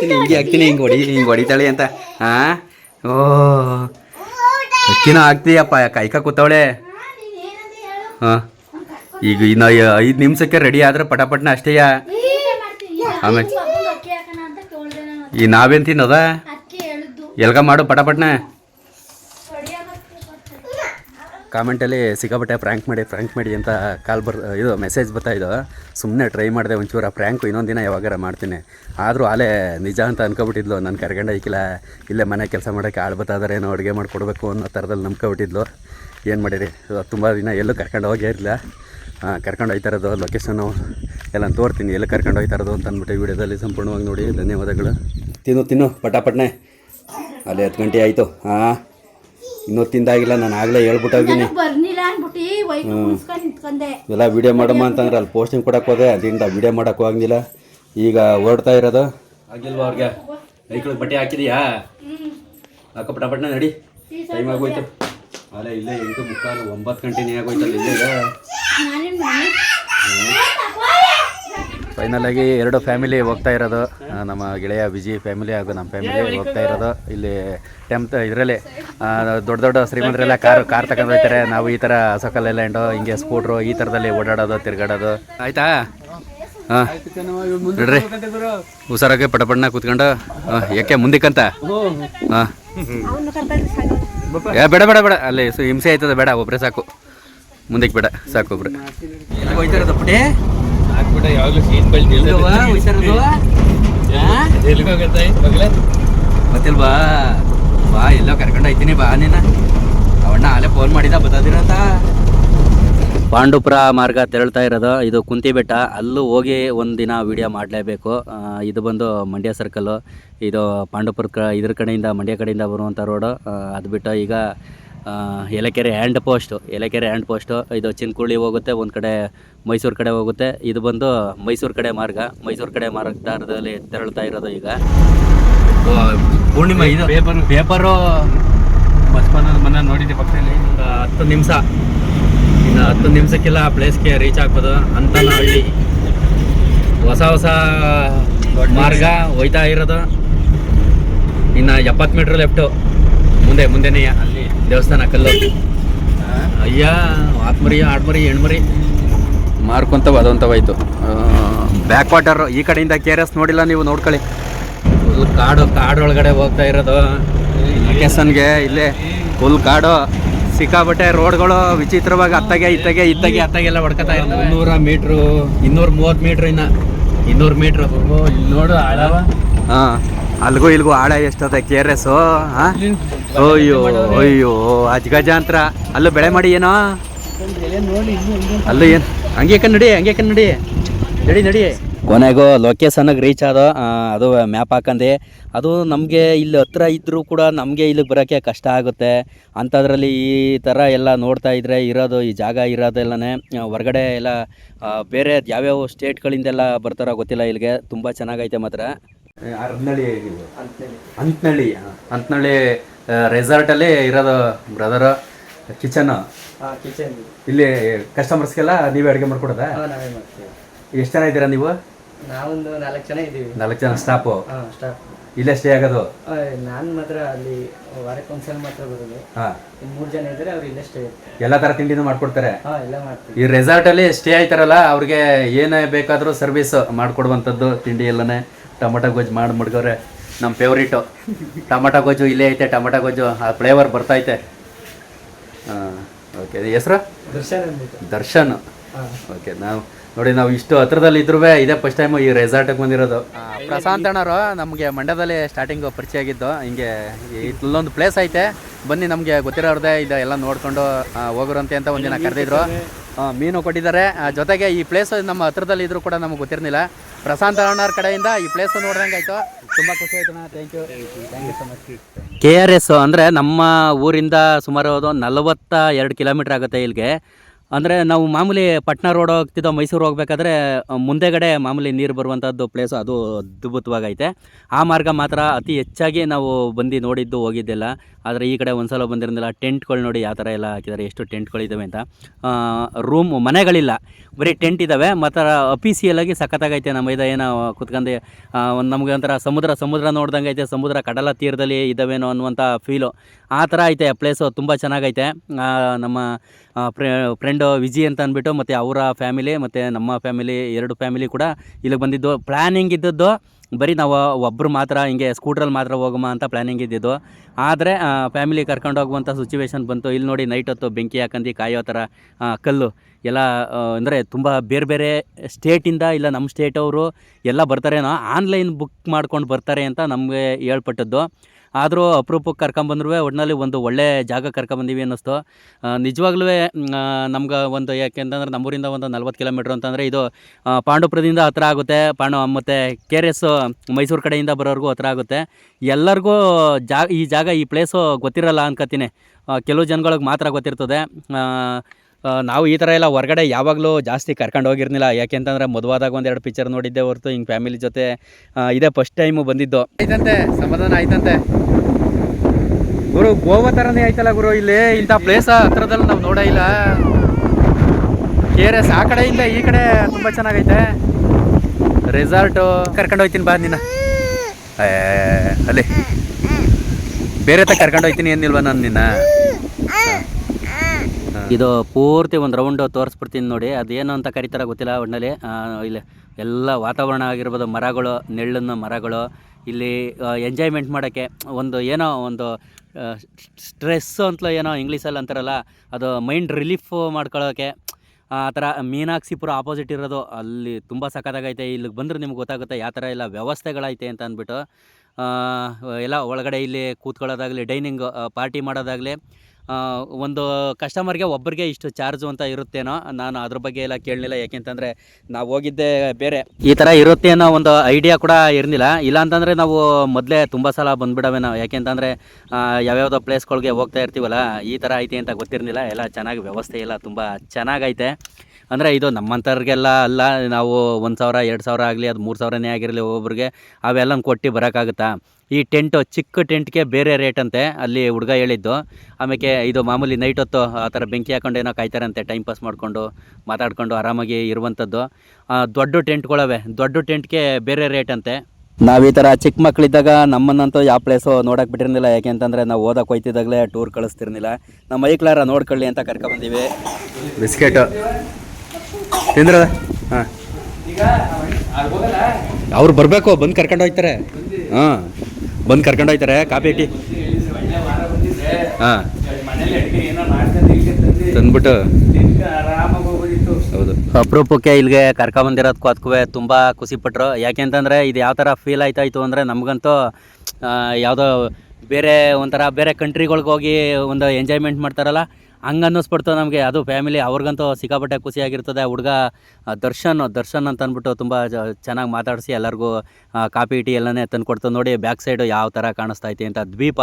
ಹಿಂಗೆ ಹಾಕ್ತೀನಿ ಹಿಂಗೆ ಹೊಡಿ ಹಿಂಗೆ ಹೊಡಿತಾಳೆ ಅಂತ. ಹಾಂ? ಓ. ಅಕ್ಕಿನ ಹಾಕ್ತೀಯಪ್ಪ ಕೈಕ ಕೂತವಳೆ. ಹಾ, ಈಗ ಇನ್ನು ಐದು ನಿಮಿಷಕ್ಕೆ ರೆಡಿ ಆದ್ರೆ ಪಟಾಪಟ್ನ ಅಷ್ಟೇಯ? ಆಮೇಲೆ? ಈ ನಾವೇನು ತಿನ್ನೋದ? ಎಲ್ಗ ಮಾಡು ಪಟಪಟ್ನೆ. ಕಾಮೆಂಟಲ್ಲಿ ಸಿಕ್ಕಾಪಟ್ಟೆ ಪ್ರ್ಯಾಂಕ್ ಮಾಡಿ ಪ್ರ್ಯಾಂಕ್ ಮಾಡಿ ಅಂತ ಕಾಲ್ ಬರ್, ಇದು ಮೆಸೇಜ್ ಬರ್ತಾ ಇದು. ಸುಮ್ಮನೆ ಟ್ರೈ ಮಾಡಿದೆ ಒಂಚೂರು ಆ ಪ್ರ್ಯಾಂಕು ಇನ್ನೊಂದು ದಿನ ಯಾವಾಗಾರ ಮಾಡ್ತೀನಿ. ಆದರೂ ಆಲೇ ನಿಜ ಅಂತ ಅನ್ಕೊಬಿಟ್ಟಿದ್ಲು. ನಾನು ಕರ್ಕೊಂಡು ಐಕಿಲ್ಲ ಇಲ್ಲೇ ಮನೆ ಕೆಲಸ ಮಾಡೋಕ್ಕೆ ಆಳು ಏನೋ ಅಡುಗೆ ಮಾಡಿಕೊಡ್ಬೇಕು ಅನ್ನೋ ಥರದಲ್ಲಿ ನಂಬ್ಕೊಬಿಟ್ಟಿದ್ಲು. ಏನು ಮಾಡಿರಿ? ತುಂಬ ದಿನ ಎಲ್ಲೂ ಕರ್ಕೊಂಡು ಹೋಗೇ ಇರಲಿಲ್ಲ. ಕರ್ಕೊಂಡು ಹೋಗ್ತಾ ಇರೋದು ಎಲ್ಲ ತೋರ್ತೀನಿ. ಎಲ್ಲಿ ಕರ್ಕೊಂಡು ಹೋಗ್ತಾ ಇರೋದು ಅಂತ ಅಂದ್ಬಿಟ್ಟು ವಿಡಿಯೋದಲ್ಲಿ ಸಂಪೂರ್ಣವಾಗಿ ನೋಡಿ. ಧನ್ಯವಾದಗಳು. ತಿನ್ನು ತಿನ್ನು, ಪಟಾಪಟ್ನೆ. ಅಲ್ಲಿ ಹತ್ತು ಗಂಟೆ ಆಯಿತು. ಹಾಂ ಇನ್ನೂ ತಿಂದಾಗಿಲ್ಲ ನಾನು ಆಗಲೇ ಹೇಳ್ಬಿಟ್ಟೋಗಿನಿ ಎಲ್ಲ ವಿಡಿಯೋ ಮಾಡಮ್ಮ ಅಂತಂದ್ರೆ ಅಲ್ಲಿ ಪೋಸ್ಟಿಂಗ್ ಕೊಡಕ್ಕೆ ಹೋದೆ ಅದರಿಂದ ವಿಡಿಯೋ ಮಾಡೋಕ್ಕೂ ಹೋಗಂಗಿಲ್ಲ ಈಗ ಹೊರಡ್ತಾ ಇರೋದು. ಆಗಿಲ್ವಾ ಅವ್ರಿಗೆ? ಐಕ್ಳಿಗೆ ಬಟ್ಟೆ ಹಾಕಿದೀಯಾ? ಅಕ್ಕ ಪಟ ಪಟ್ನ ನಡಿ. ಟೈಮ್ ಆಗೋಯ್ತು. ಅಲ್ಲ ಇಲ್ಲೇ ಎಂಟು ಮುಕ್ಕಾಲು ಒಂಬತ್ತು ಗಂಟೆನೇ ಆಗೋಯ್ತಲ್ಲ ಇಲ್ಲೇ ಫೈನಲ್ ಆಗಿ ಎರಡು ಫ್ಯಾಮಿಲಿ ಹೋಗ್ತಾ ಇರೋದು. ನಮ್ಮ ಗೆಳೆಯ ವಿಜಿ ಫ್ಯಾಮಿಲಿ ಹಾಗೂ ನಮ್ಮ ಫ್ಯಾಮಿಲಿ ಹೋಗ್ತಾ ಇರೋದು. ಇಲ್ಲಿ ಟೆಂತ್ ಇದರಲ್ಲಿ ದೊಡ್ಡ ದೊಡ್ಡ ಶ್ರೀಮಂತರೆಲ್ಲ ಕಾರ್ ಕಾರ್ ತಗೊಂಡು ಹೋಗ್ತಾರೆ. ನಾವು ಈ ಥರ ಅಸೋಕಲ್ ಲ್ಯಾಂಡು ಹಿಂಗೆ ಸ್ಕೂಟ್ರು ಈ ಥರದಲ್ಲಿ ಓಡಾಡೋದು ತಿರ್ಗಾಡೋದು. ಆಯ್ತಾ? ಹಾಂ ನೋಡ್ರಿ ಹುಷಾರಾಗೆ ಪಟ ಪಟ್ನ ಕೂತ್ಕೊಂಡು. ಆ, ಯಾಕೆ ಮುಂದಕ್ಕಂತ ಹಾಂ ಏ ಬೇಡ ಬೇಡ ಬೇಡ. ಅಲ್ಲಿ ಹಿಂಸೆ ಆಯ್ತದ ಬೇಡ ಒಬ್ಬರೇ ಸಾಕು. ಮುಂದಕ್ಕೆ ಬೇಡ ಸಾಕು ಹಾಕ್ಬಿಟ್ಟ ಯಾವಾಗಲೂ ಸೀನ್ ಬೆಲ್ಟ್ ಗೊತ್ತಿಲ್ವಾ? ಬಾ ಎಲ್ಲೋ ಕರ್ಕೊಂಡು ಹೋಯ್ತೀನಿ ಬಾ ನೀನ. ಅವಣ್ಣ ಅಲ್ಲೇ ಫೋನ್ ಮಾಡಿದ ಬತ್ತದಿರಂತ? ಪಾಂಡುಪುರ ಮಾರ್ಗ ತೆರಳ್ತಾ ಇರೋದು. ಇದು ಕುಂತಿ ಬೆಟ್ಟ. ಅಲ್ಲೂ ಹೋಗಿ ಒಂದಿನ ವಿಡಿಯೋ ಮಾಡಲೇಬೇಕು. ಇದು ಬಂದು ಮಂಡ್ಯ ಸರ್ಕಲ್ಲು ಇದು ಪಾಂಡುಪುರ ಕ ಇದ್ರ ಕಡೆಯಿಂದ ಮಂಡ್ಯ ಕಡೆಯಿಂದ ಬರುವಂಥ ರೋಡು ಅದು ಬಿಟ್ಟು ಈಗ ಆ, Elekere hand post Elekere hand post. ಇದು ಚಿನ್ಕುಳ್ಳಿ ಹೋಗುತ್ತೆ ಒಂದು ಕಡೆ ಮೈಸೂರು ಕಡೆ ಹೋಗುತ್ತೆ. ಇದು ಬಂದು ಮೈಸೂರು ಕಡೆ ಮಾರ್ಗ. ಮೈಸೂರು ಕಡೆ ಮಾರ್ಗದಲ್ಲಿ ತೆರಳ್ತಾ ಇರೋದು ಈಗ. ಪೂರ್ಣಿಮಾ ಇದು ಪೇಪರ್ ಪೇಪರು ಬಸ್ಪನ ಮನ ನೋಡಿದ್ದೆ ಪಕ್ಕದಲ್ಲಿ ಹತ್ತು ನಿಮಿಷ. ಇನ್ನು ಹತ್ತು ನಿಮಿಷಕ್ಕೆಲ್ಲ ಆ ಪ್ಲೇಸ್ಗೆ ರೀಚ್ ಆಗ್ಬೋದು. ಹಳ್ಳಿ ಹೊಸ ಹೊಸ ಮಾರ್ಗ ಹೋಯ್ತಾ ಇರೋದು. ಇನ್ನು ಎಪ್ಪತ್ತು ಮೀಟ್ರ್ ಲೆಫ್ಟು ಮುಂದೆ ಮುಂದೆನೇ. ಅಲ್ಲಿ ದೇವಸ್ಥಾನ ಕಲ್ಲು. ಅಯ್ಯ ಆತ್ಮರಿ ಆಡ್ಮರಿ ಹೆಣ್ಮರಿ. ಮಾರ್ಕೊಂತ ಅದಂತವಾಯ್ತು ಬ್ಯಾಕ್ ವಾಟರ್ ಈ ಕಡೆಯಿಂದ ಕೆ ಆರ್ ಎಸ್ ನೋಡಿಲ್ಲ ನೀವು ನೋಡ್ಕೊಳ್ಳಿ. ಫುಲ್ ಕಾಡು ಕಾಡೊಳಗಡೆ ಹೋಗ್ತಾ ಇರೋದು. ಲೊಕೇಶನ್ಗೆ ಇಲ್ಲೇ ಫುಲ್ ಕಾಡು. ಸಿಕ್ಕಾಬಟ್ಟೆ ರೋಡ್ಗಳು ವಿಚಿತ್ರವಾಗಿ ಅತ್ತಗೆ ಇತ್ತಗೆ ಇತ್ತಗೆ. ಅತ್ತಗೆಲ್ಲ ಹೊಡ್ಕೊತಾ ಇರೋದು. ಮುನ್ನೂರ ಮೀಟ್ರು ಇನ್ನೂರ ಮೂವತ್ತು ಮೀಟ್ರ್ ಇನ್ನ. ಇನ್ನೂರು ಇಲ್ಲಿ ನೋಡು ಆಳವ ಹಾಂ. ಅಲ್ಗೂ ಇಲ್ಗೂ ಆಳ ಎಷ್ಟದ ಕೆ ಆರ್ ಎಸ್ ಅಯ್ಯೋ ಅಯ್ಯೋ, ಅಜ್ಗಜಾಂತ್ರ. ಅಲ್ಲೂ ಬೆಳೆ ಮಾಡಿ ಏನೋ? ಅಲ್ಲೂ ಏನು? ಹಂಗೆ ಕನ್ನಡಿ ಹಂಗೆ ಕನ್ನಡಿ ನಡಿ ನಡಿ. ಕೊನೆಗೂ ಲೊಕೇಶನ್ಗೆ ರೀಚ್ ಆದ ಅದು ಮ್ಯಾಪ್ ಹಾಕಂದೆ. ಅದು ನಮಗೆ ಇಲ್ಲಿ ಹತ್ರ ಇದ್ದರೂ ಕೂಡ ನಮಗೆ ಇಲ್ಲಿಗೆ ಬರೋಕ್ಕೆ ಕಷ್ಟ ಆಗುತ್ತೆ. ಅಂಥದ್ರಲ್ಲಿ ಈ ಥರ ಎಲ್ಲ ನೋಡ್ತಾ ಇದ್ರೆ ಇರೋದು, ಈ ಜಾಗ ಇರೋದೆಲ್ಲನೇ ಹೊರಗಡೆ ಎಲ್ಲ ಬೇರೆ ಯಾವ್ಯಾವ ಸ್ಟೇಟ್ಗಳಿಂದೆಲ್ಲ ಬರ್ತಾರೋ ಗೊತ್ತಿಲ್ಲ ಇಲ್ಲಿಗೆ. ತುಂಬ ಚೆನ್ನಾಗೈತೆ ಮಾತ್ರ. ಅರ್ನಳ್ಳಿ ಅಂತನಳ್ಳಿ ಅಂತನಳ್ಳಿ ರೆಸಾರ್ಟಲ್ಲಿ ಇರೋದು ಬ್ರದರ್ ಕಿಚನ್. ಕಿಚನ್ ಇಲ್ಲಿ ಕಸ್ಟಮರ್ಸ್ಗೆಲ್ಲ ನೀವೇ ಅಡುಗೆ ಮಾಡ್ಕೊಡೋದಾ? ಎಷ್ಟು ಜನ ಇದ್ದೀರಾ ನೀವು? ನಾವೊಂದು ನಾಲ್ಕು ಜನ ಇದ್ದೀವಿ. ನಾಲ್ಕು ಜನ ಸ್ಟಾಫು ಇಲ್ಲೇ ಸ್ಟೇ ಆಗೋದು? ನಾನು ಮಾತ್ರ ಅಲ್ಲಿ ವಾರಕ್ಕೆ ಒಂದ್ಸಲ ಮಾತ್ರ ಬರೋದು. ಮೂರು ಜನ ಇದ್ದಾರೆ ಅವ್ರು ಇಲ್ಲೇ ಸ್ಟೇ ಇರ್ತಾರೆ. ಎಲ್ಲ ಥರ ತಿಂಡಿನೂ ಮಾಡ್ಕೊಡ್ತಾರೆ? ಹಾಂ ಎಲ್ಲ ಮಾಡ್ತೀವಿ. ಈ ರೆಸಾರ್ಟಲ್ಲಿ ಸ್ಟೇ ಆಯ್ತಾರಲ್ಲ ಅವ್ರಿಗೆ ಏನೇ ಬೇಕಾದರೂ ಸರ್ವಿಸ್ ಮಾಡಿಕೊಡುವಂಥದ್ದು ತಿಂಡಿ ಎಲ್ಲನೇ. ಟೊಮೊಟೊ ಗೊಜ್ಜು ಮಾಡಿ ಮಡ್ಗವ್ರೆ ನಮ್ಮ ಫೇವ್ರೇಟು ಟೊಮೊಟೊ ಗೊಜ್ಜು ಇಲ್ಲೇ ಐತೆ ಟೊಮೊಟೊ ಗೊಜ್ಜು ಆ ಫ್ಲೇವರ್ ಬರ್ತೈತೆ ಹಾಂ ಓಕೆ ಹೆಸ್ರು? ದರ್ಶನ್ ದರ್ಶನ್. ಓಕೆ ನಾವು ನೋಡಿ ನಾವು ಇಷ್ಟು ಹತ್ರದಲ್ಲಿ ಇದ್ರೂ ಇದೇ ಫಸ್ಟ್ ಟೈಮ್ ಈ ರೆಸಾರ್ಟಿಗೆ ಬಂದಿರೋದು. ಪ್ರಶಾಂತ್ ಅಣ್ಣರು ನಮಗೆ ಮಂಡ್ಯದಲ್ಲಿ ಸ್ಟಾರ್ಟಿಂಗ್ ಪರಿಚಯ ಆಗಿದ್ದು ಹಿಂಗೆ ಇಲ್ಲೊಂದು ಪ್ಲೇಸ್ ಐತೆ. ಬನ್ನಿ ನಮಗೆ ಗೊತ್ತಿರೋರ್ದೆ ಇದು ಎಲ್ಲ ನೋಡ್ಕೊಂಡು ಹೋಗೋರಂತೆ ಅಂತ ಒಂದಿನ ಕರೆದಿದ್ರು. ಮೀನು ಕೊಟ್ಟಿದ್ದಾರೆ. ಜೊತೆಗೆ ಈ ಪ್ಲೇಸ್ ನಮ್ಮ ಹತ್ರದಲ್ಲಿ ಇದ್ರೂ ಕೂಡ ನಮಗೆ ಗೊತ್ತಿರಲಿಲ್ಲ. ಪ್ರಶಾಂತ್ ಅಣ್ಣವ್ರ ಕಡೆಯಿಂದ ಈ ಪ್ಲೇಸ್ ನೋಡ್ದಂಗೆ ಆಯಿತು ತುಂಬ ಖುಷಿ ಆಯ್ತು thank you thank you so much K R S ಅಂದರೆ ನಮ್ಮ ಊರಿಂದ ಸುಮಾರು ಒಂದು ನಲವತ್ತ ಎರಡು ಕಿಲೋಮೀಟ್ರ್ ಆಗುತ್ತೆ ಇಲ್ಲಿಗೆ ಅಂದರೆ ನಾವು ಮಾಮೂಲಿ ಪಟ್ನಾ ರೋಡ್ ಹೋಗ್ತಿದ್ದೋ ಮೈಸೂರು ಹೋಗ್ಬೇಕಾದ್ರೆ ಮುಂದೆಗಡೆ ಮಾಮೂಲಿ ನೀರು ಬರುವಂಥದ್ದು ಪ್ಲೇಸ್ ಅದು ಅದ್ಭುತವಾಗೈತೆ. ಆ ಮಾರ್ಗ ಮಾತ್ರ ಅತಿ ಹೆಚ್ಚಾಗಿ ನಾವು ಬಂದು ನೋಡಿದ್ದು ಹೋಗಿದ್ದಿಲ್ಲ. ಆದರೆ ಈ ಕಡೆ ಒಂದ್ಸಲ ಬಂದಿರೋದಿಲ್ಲ ಟೆಂಟ್ಗಳು ನೋಡಿ ಯಾವ ಥರ ಎಲ್ಲ ಹಾಕಿದ್ದಾರೆ, ಎಷ್ಟು ಟೆಂಟ್ಗಳಿದ್ದಾವೆ ಅಂತ. ರೂಮ್ ಮನೆಗಳಿಲ್ಲ. ಬರೀ ಟೆಂಟ್ ಇದ್ದಾವೆ ಮತ್ತು ಅಫೀಸಿಯಲಾಗಿ ಸಖತ್ತಾಗೈತೆ ನಮ್ಮ ಇದು ಏನೋ ಕುತ್ಕೊಂಡು ಒಂದು ನಮಗೆ ಒಂಥರ ಸಮುದ್ರ ಸಮುದ್ರ ನೋಡ್ದಂಗೆ ಐತೆ, ಸಮುದ್ರ ಕಡಲ ತೀರದಲ್ಲಿ ಇದ್ದಾವೇನೋ ಅನ್ನುವಂಥ ಫೀಲು ಆ ಥರ ಐತೆ ಪ್ಲೇಸು ತುಂಬ ಚೆನ್ನಾಗೈತೆ. ನಮ್ಮ ಫ್ರೆಂಡು ವಿಜಿ ಅಂತ ಅಂದ್ಬಿಟ್ಟು ಮತ್ತು ಅವರ ಫ್ಯಾಮಿಲಿ ಮತ್ತು ನಮ್ಮ ಫ್ಯಾಮಿಲಿ ಎರಡು ಫ್ಯಾಮಿಲಿ ಕೂಡ ಇಲ್ಲಿಗೆ ಬಂದಿದ್ದು. ಪ್ಲ್ಯಾನಿಂಗ್ ಇದ್ದದ್ದು ಬರೀ ನಾವು ಒಬ್ಬರು ಮಾತ್ರ, ಹಿಂಗೆ ಸ್ಕೂಟ್ರಲ್ಲಿ ಮಾತ್ರ ಹೋಗಮ್ಮ ಅಂತ ಪ್ಲ್ಯಾನಿಂಗ್ ಇದ್ದಿದ್ದು. ಆದರೆ ಫ್ಯಾಮಿಲಿ ಕರ್ಕೊಂಡು ಹೋಗುವಂಥ ಸಿಚುವೇಶನ್ ಬಂತು. ಇಲ್ಲಿ ನೋಡಿ ನೈಟ್ ಹೊತ್ತು ಬೆಂಕಿ ಹಾಕಂದು, ಕಾಯೋ ಥರ ಕಲ್ಲು. ಎಲ್ಲ ಅಂದರೆ ತುಂಬ ಬೇರೆ ಬೇರೆ ಸ್ಟೇಟಿಂದ ಇಲ್ಲ ನಮ್ಮ ಸ್ಟೇಟವರು ಎಲ್ಲ ಬರ್ತಾರೇನೋ ಆನ್ಲೈನ್ ಬುಕ್ ಮಾಡ್ಕೊಂಡು ಬರ್ತಾರೆ ಅಂತ ನಮಗೆ ಹೇಳ್ಪಟ್ಟದ್ದು. ಆದರೂ ಅಪರೂಪಕ್ಕೆ ಕರ್ಕೊಂಬಂದ್ರು ಒಟ್ಟಿನಲ್ಲಿ ಒಂದು ಒಳ್ಳೆ ಜಾಗ ಕರ್ಕೊಂಬಂದೀವಿ ಅನ್ನಿಸ್ತು. ನಿಜವಾಗ್ಲೂ ನಮ್ಗೆ ಒಂದು ಯಾಕೆಂತಂದ್ರೆ ನಮ್ಮೂರಿಂದ ಒಂದು ನಲ್ವತ್ತು ಕಿಲೋಮೀಟ್ರ್ ಅಂತಂದರೆ ಇದು ಪಾಂಡುಪುರದಿಂದ ಹತ್ರ ಆಗುತ್ತೆ. ಪಾಂಡು, ಮತ್ತು ಕೆ ಆರ್ ಎಸ್ ಮೈಸೂರು ಕಡೆಯಿಂದ ಬರೋರ್ಗೂ ಹತ್ರ ಆಗುತ್ತೆ. ಎಲ್ಲರಿಗೂ ಜಾಗ ಈ ಜಾಗ, ಈ ಪ್ಲೇಸು ಗೊತ್ತಿರಲ್ಲ ಅನ್ಕೋತೀನಿ ಕೆಲವು ಜನಗಳಿಗೆ ಮಾತ್ರ ಗೊತ್ತಿರ್ತದೆ. ನಾವು ಈ ಥರ ಎಲ್ಲ ಹೊರಗಡೆ ಯಾವಾಗಲೂ ಜಾಸ್ತಿ ಕರ್ಕೊಂಡು ಹೋಗಿರ್ಲಿಲ್ಲ. ಯಾಕೆಂತಂದ್ರೆ ಮದುವಾದಾಗ ಒಂದೆರಡು ಪಿಕ್ಚರ್ ನೋಡಿದ್ದೆ ಹೊರತು, ಹಿಂಗೆ ಫ್ಯಾಮಿಲಿ ಜೊತೆ ಇದೇ ಫಸ್ಟ್ ಟೈಮು ಬಂದಿದ್ದು. ಆಯ್ತಂತೆ, ಸಮಾಧಾನ ಆಯ್ತಂತೆ. ಗುರು, ಗೋವಾ ಥರನೇ ಆಯ್ತಲ್ಲ ಗುರು ಇಲ್ಲಿ? ಇಂಥ ಪ್ಲೇಸ ಹತ್ರದಲ್ಲಿ ನಾವು ನೋಡೇ ಇಲ್ಲ. ಕೆ ಆರ್ ಆ ಕಡೆಯಿಂದ ಈ ಕಡೆ ತುಂಬ ಚೆನ್ನಾಗೈತೆ. ರೆಸಾರ್ಟು ಕರ್ಕೊಂಡು ಹೋಗ್ತೀನಿ ಬಾ ನಿನ್ನ ಅಲ್ಲಿ ಬೇರೆ ತ ಕರ್ಕೊಂಡು ಹೋಗ್ತೀನಿ ಏನಿಲ್ವಾ ನಾನು ನಿನ್ನ? ಇದು ಪೂರ್ತಿ ಒಂದು ರೌಂಡ್ ತೋರಿಸ್ಬಿಡ್ತೀನಿ ನೋಡಿ. ಅದೇನು ಅಂತ ಕರಿತಾರ ಗೊತ್ತಿಲ್ಲ ಒಟ್ಟಿನಲ್ಲಿ ಇಲ್ಲಿ ಎಲ್ಲ ವಾತಾವರಣ ಆಗಿರ್ಬೋದು, ಮರಗಳು, ನೆಳ್ಳನ್ನು ಮರಗಳು, ಇಲ್ಲಿ ಎಂಜಾಯ್ಮೆಂಟ್ ಮಾಡೋಕ್ಕೆ ಒಂದು ಏನೋ ಒಂದು ಸ್ಟ್ರೆಸ್ ಅಂತಲೋ ಏನೋ ಇಂಗ್ಲೀಷಲ್ಲಿ ಅಂತಾರಲ್ಲ, ಅದು ಮೈಂಡ್ ರಿಲೀಫ್ ಮಾಡ್ಕೊಳ್ಳೋಕ್ಕೆ ಆ ಥರ ಮೀನಾಕ್ಷಿಪುರ ಆಪೋಸಿಟ್ ಇರೋದು ಅಲ್ಲಿ ತುಂಬ ಸಖತ್ತಾಗೈತೆ. ಇಲ್ಲಿಗೆ ಬಂದರೆ ನಿಮ್ಗೆ ಗೊತ್ತಾಗುತ್ತೆ ಯಾವ ಥರ ಎಲ್ಲ ವ್ಯವಸ್ಥೆಗಳೈತೆ ಅಂತ ಅಂದ್ಬಿಟ್ಟು. ಎಲ್ಲ ಒಳಗಡೆ ಇಲ್ಲಿ ಕೂತ್ಕೊಳ್ಳೋದಾಗಲಿ ಡೈನಿಂಗ್ ಪಾರ್ಟಿ ಮಾಡೋದಾಗಲಿ ಒಂದು ಕಸ್ಟಮರ್ಗೆ ಒಬ್ಬರಿಗೆ ಇಷ್ಟು ಚಾರ್ಜು ಅಂತ ಇರುತ್ತೇನೋ, ನಾನು ಅದ್ರ ಬಗ್ಗೆ ಎಲ್ಲ ಕೇಳಲಿಲ್ಲ. ಯಾಕೆಂತಂದರೆ ನಾವು ಹೋಗಿದ್ದೆ ಬೇರೆ. ಈ ಥರ ಇರುತ್ತೆ ಅನ್ನೋ ಒಂದು ಐಡಿಯಾ ಕೂಡ ಇರಲಿಲ್ಲ. ಇಲ್ಲ ಅಂತಂದರೆ ನಾವು ಮೊದಲೇ ತುಂಬ ಸಲ ಬಂದುಬಿಡವೆ ನಾವು. ಯಾಕೆಂತಂದರೆ ಯಾವ್ಯಾವುದೋ ಪ್ಲೇಸ್ಗಳಿಗೆ ಹೋಗ್ತಾ ಇರ್ತೀವಲ್ಲ, ಈ ಥರ ಐತೆ ಅಂತ ಗೊತ್ತಿರಲಿಲ್ಲ. ಎಲ್ಲ ಚೆನ್ನಾಗಿ ವ್ಯವಸ್ಥೆ ಎಲ್ಲ ತುಂಬ ಚೆನ್ನಾಗೈತೆ. ಅಂದರೆ ಇದು ನಮ್ಮಂಥವ್ರಿಗೆಲ್ಲ ಅಲ್ಲ. ನಾವು ಒಂದು ಸಾವಿರ, ಎರಡು ಸಾವಿರ ಆಗಲಿ, ಅದು ಮೂರು ಸಾವಿರನೇ ಆಗಿರಲಿ ಒಬ್ಬೊಬ್ರಿಗೆ ಅವೆಲ್ಲ ಕೊಟ್ಟು ಬರೋಕ್ಕಾಗುತ್ತಾ? ಈ ಟೆಂಟು ಚಿಕ್ಕ ಟೆಂಟ್ಗೆ ಬೇರೆ ರೇಟ್ ಅಂತೆ ಅಲ್ಲಿ ಹುಡುಗ ಹೇಳಿದ್ದು. ಆಮೇಲೆ ಇದು ಮಾಮೂಲಿ ನೈಟ್ ಹೊತ್ತು ಆ ಥರ ಬೆಂಕಿ ಹಾಕೊಂಡು ಏನೋ ಕಾಯ್ತಾರಂತೆ ಟೈಮ್ ಪಾಸ್ ಮಾಡಿಕೊಂಡು ಮಾತಾಡ್ಕೊಂಡು ಆರಾಮಾಗಿ ಇರುವಂಥದ್ದು. ದೊಡ್ಡ ಟೆಂಟ್ಗಳವೆ ದೊಡ್ಡ ಟೆಂಟ್ಗೆ ಬೇರೆ ರೇಟ್ ಅಂತೆ. ನಾವು ಈ ಥರ ಚಿಕ್ಕ ಮಕ್ಕಳಿದ್ದಾಗ ನಮ್ಮನ್ನಂತೂ ಯಾವ ಪ್ಲೇಸು ನೋಡಕ್ಕೆ ಬಿಟ್ಟಿರಲಿಲ್ಲ. ಯಾಕೆ ಅಂತಂದರೆ ನಾವು ಓದಕ್ಕೆ ಹೋಯ್ತಿದ್ದಾಗಲೇ ಟೂರ್ ಕಳಿಸ್ತಿರ್ಲಿಲ್ಲ. ನಮ್ಮ ಮೈಕ್ಲಾರ ನೋಡ್ಕೊಳ್ಳಿ ಅಂತ ಕರ್ಕೊಬಂದೀವಿ ಬಿಸ್ಕೆಟು. ತಿಂದ್ರ ಹಾಂ. ಅವ್ರು ಬರಬೇಕು ಬಂದು ಕರ್ಕೊಂಡು ಹೋಗ್ತಾರೆ. ಹಾಂ. ಬಂದು ಕರ್ಕೊಂಡು ಹೋಯ್ತಾರೆ, ಕಾಪಿ ಟೀ ಹಾಂ. ತಂದ್ಬಿಟ್ಟು. ಹೌದು. ಅಪರೂಪಕ್ಕೆ ಇಲ್ಲಿಗೆ ಕರ್ಕೊಂಬಂದಿರೋದಕ್ಕೂ ಅದಕ್ಕೂ ತುಂಬ ಖುಷಿಪಟ್ಟರು ಯಾಕೆಂತಂದರೆ ಇದು ಯಾವ ಥರ ಫೀಲ್ ಆಯ್ತಾಯಿತು ಅಂದರೆ ನಮಗಂತೂ ಯಾವುದೋ ಬೇರೆ ಒಂಥರ ಬೇರೆ ಕಂಟ್ರಿಗಳಿಗೆ ಹೋಗಿ ಒಂದು ಎಂಜಾಯ್ಮೆಂಟ್ ಮಾಡ್ತಾರಲ್ಲ ಹಂಗೆ ಅನ್ನಿಸ್ಬಿಡ್ತು ನಮಗೆ. ಅದು ಫ್ಯಾಮಿಲಿ ಅವ್ರಿಗಂತೂ ಸಿಕ್ಕಾಪಟ್ಟೆ ಖುಷಿಯಾಗಿರ್ತದೆ. ಹುಡುಗ ದರ್ಶನ್ ದರ್ಶನ್ ಅಂತ ಅಂದ್ಬಿಟ್ಟು ತುಂಬ ಚೆನ್ನಾಗಿ ಮಾತಾಡಿಸಿ ಎಲ್ಲರಿಗೂ ಕಾಫಿ ಟೀ ಎಲ್ಲನೇ ತಂದುಕೊಡ್ತು. ನೋಡಿ ಬ್ಯಾಕ್ ಸೈಡು ಯಾವ ಥರ ಕಾಣಿಸ್ತಾ ಐತೆ ಅಂತ ದ್ವೀಪ,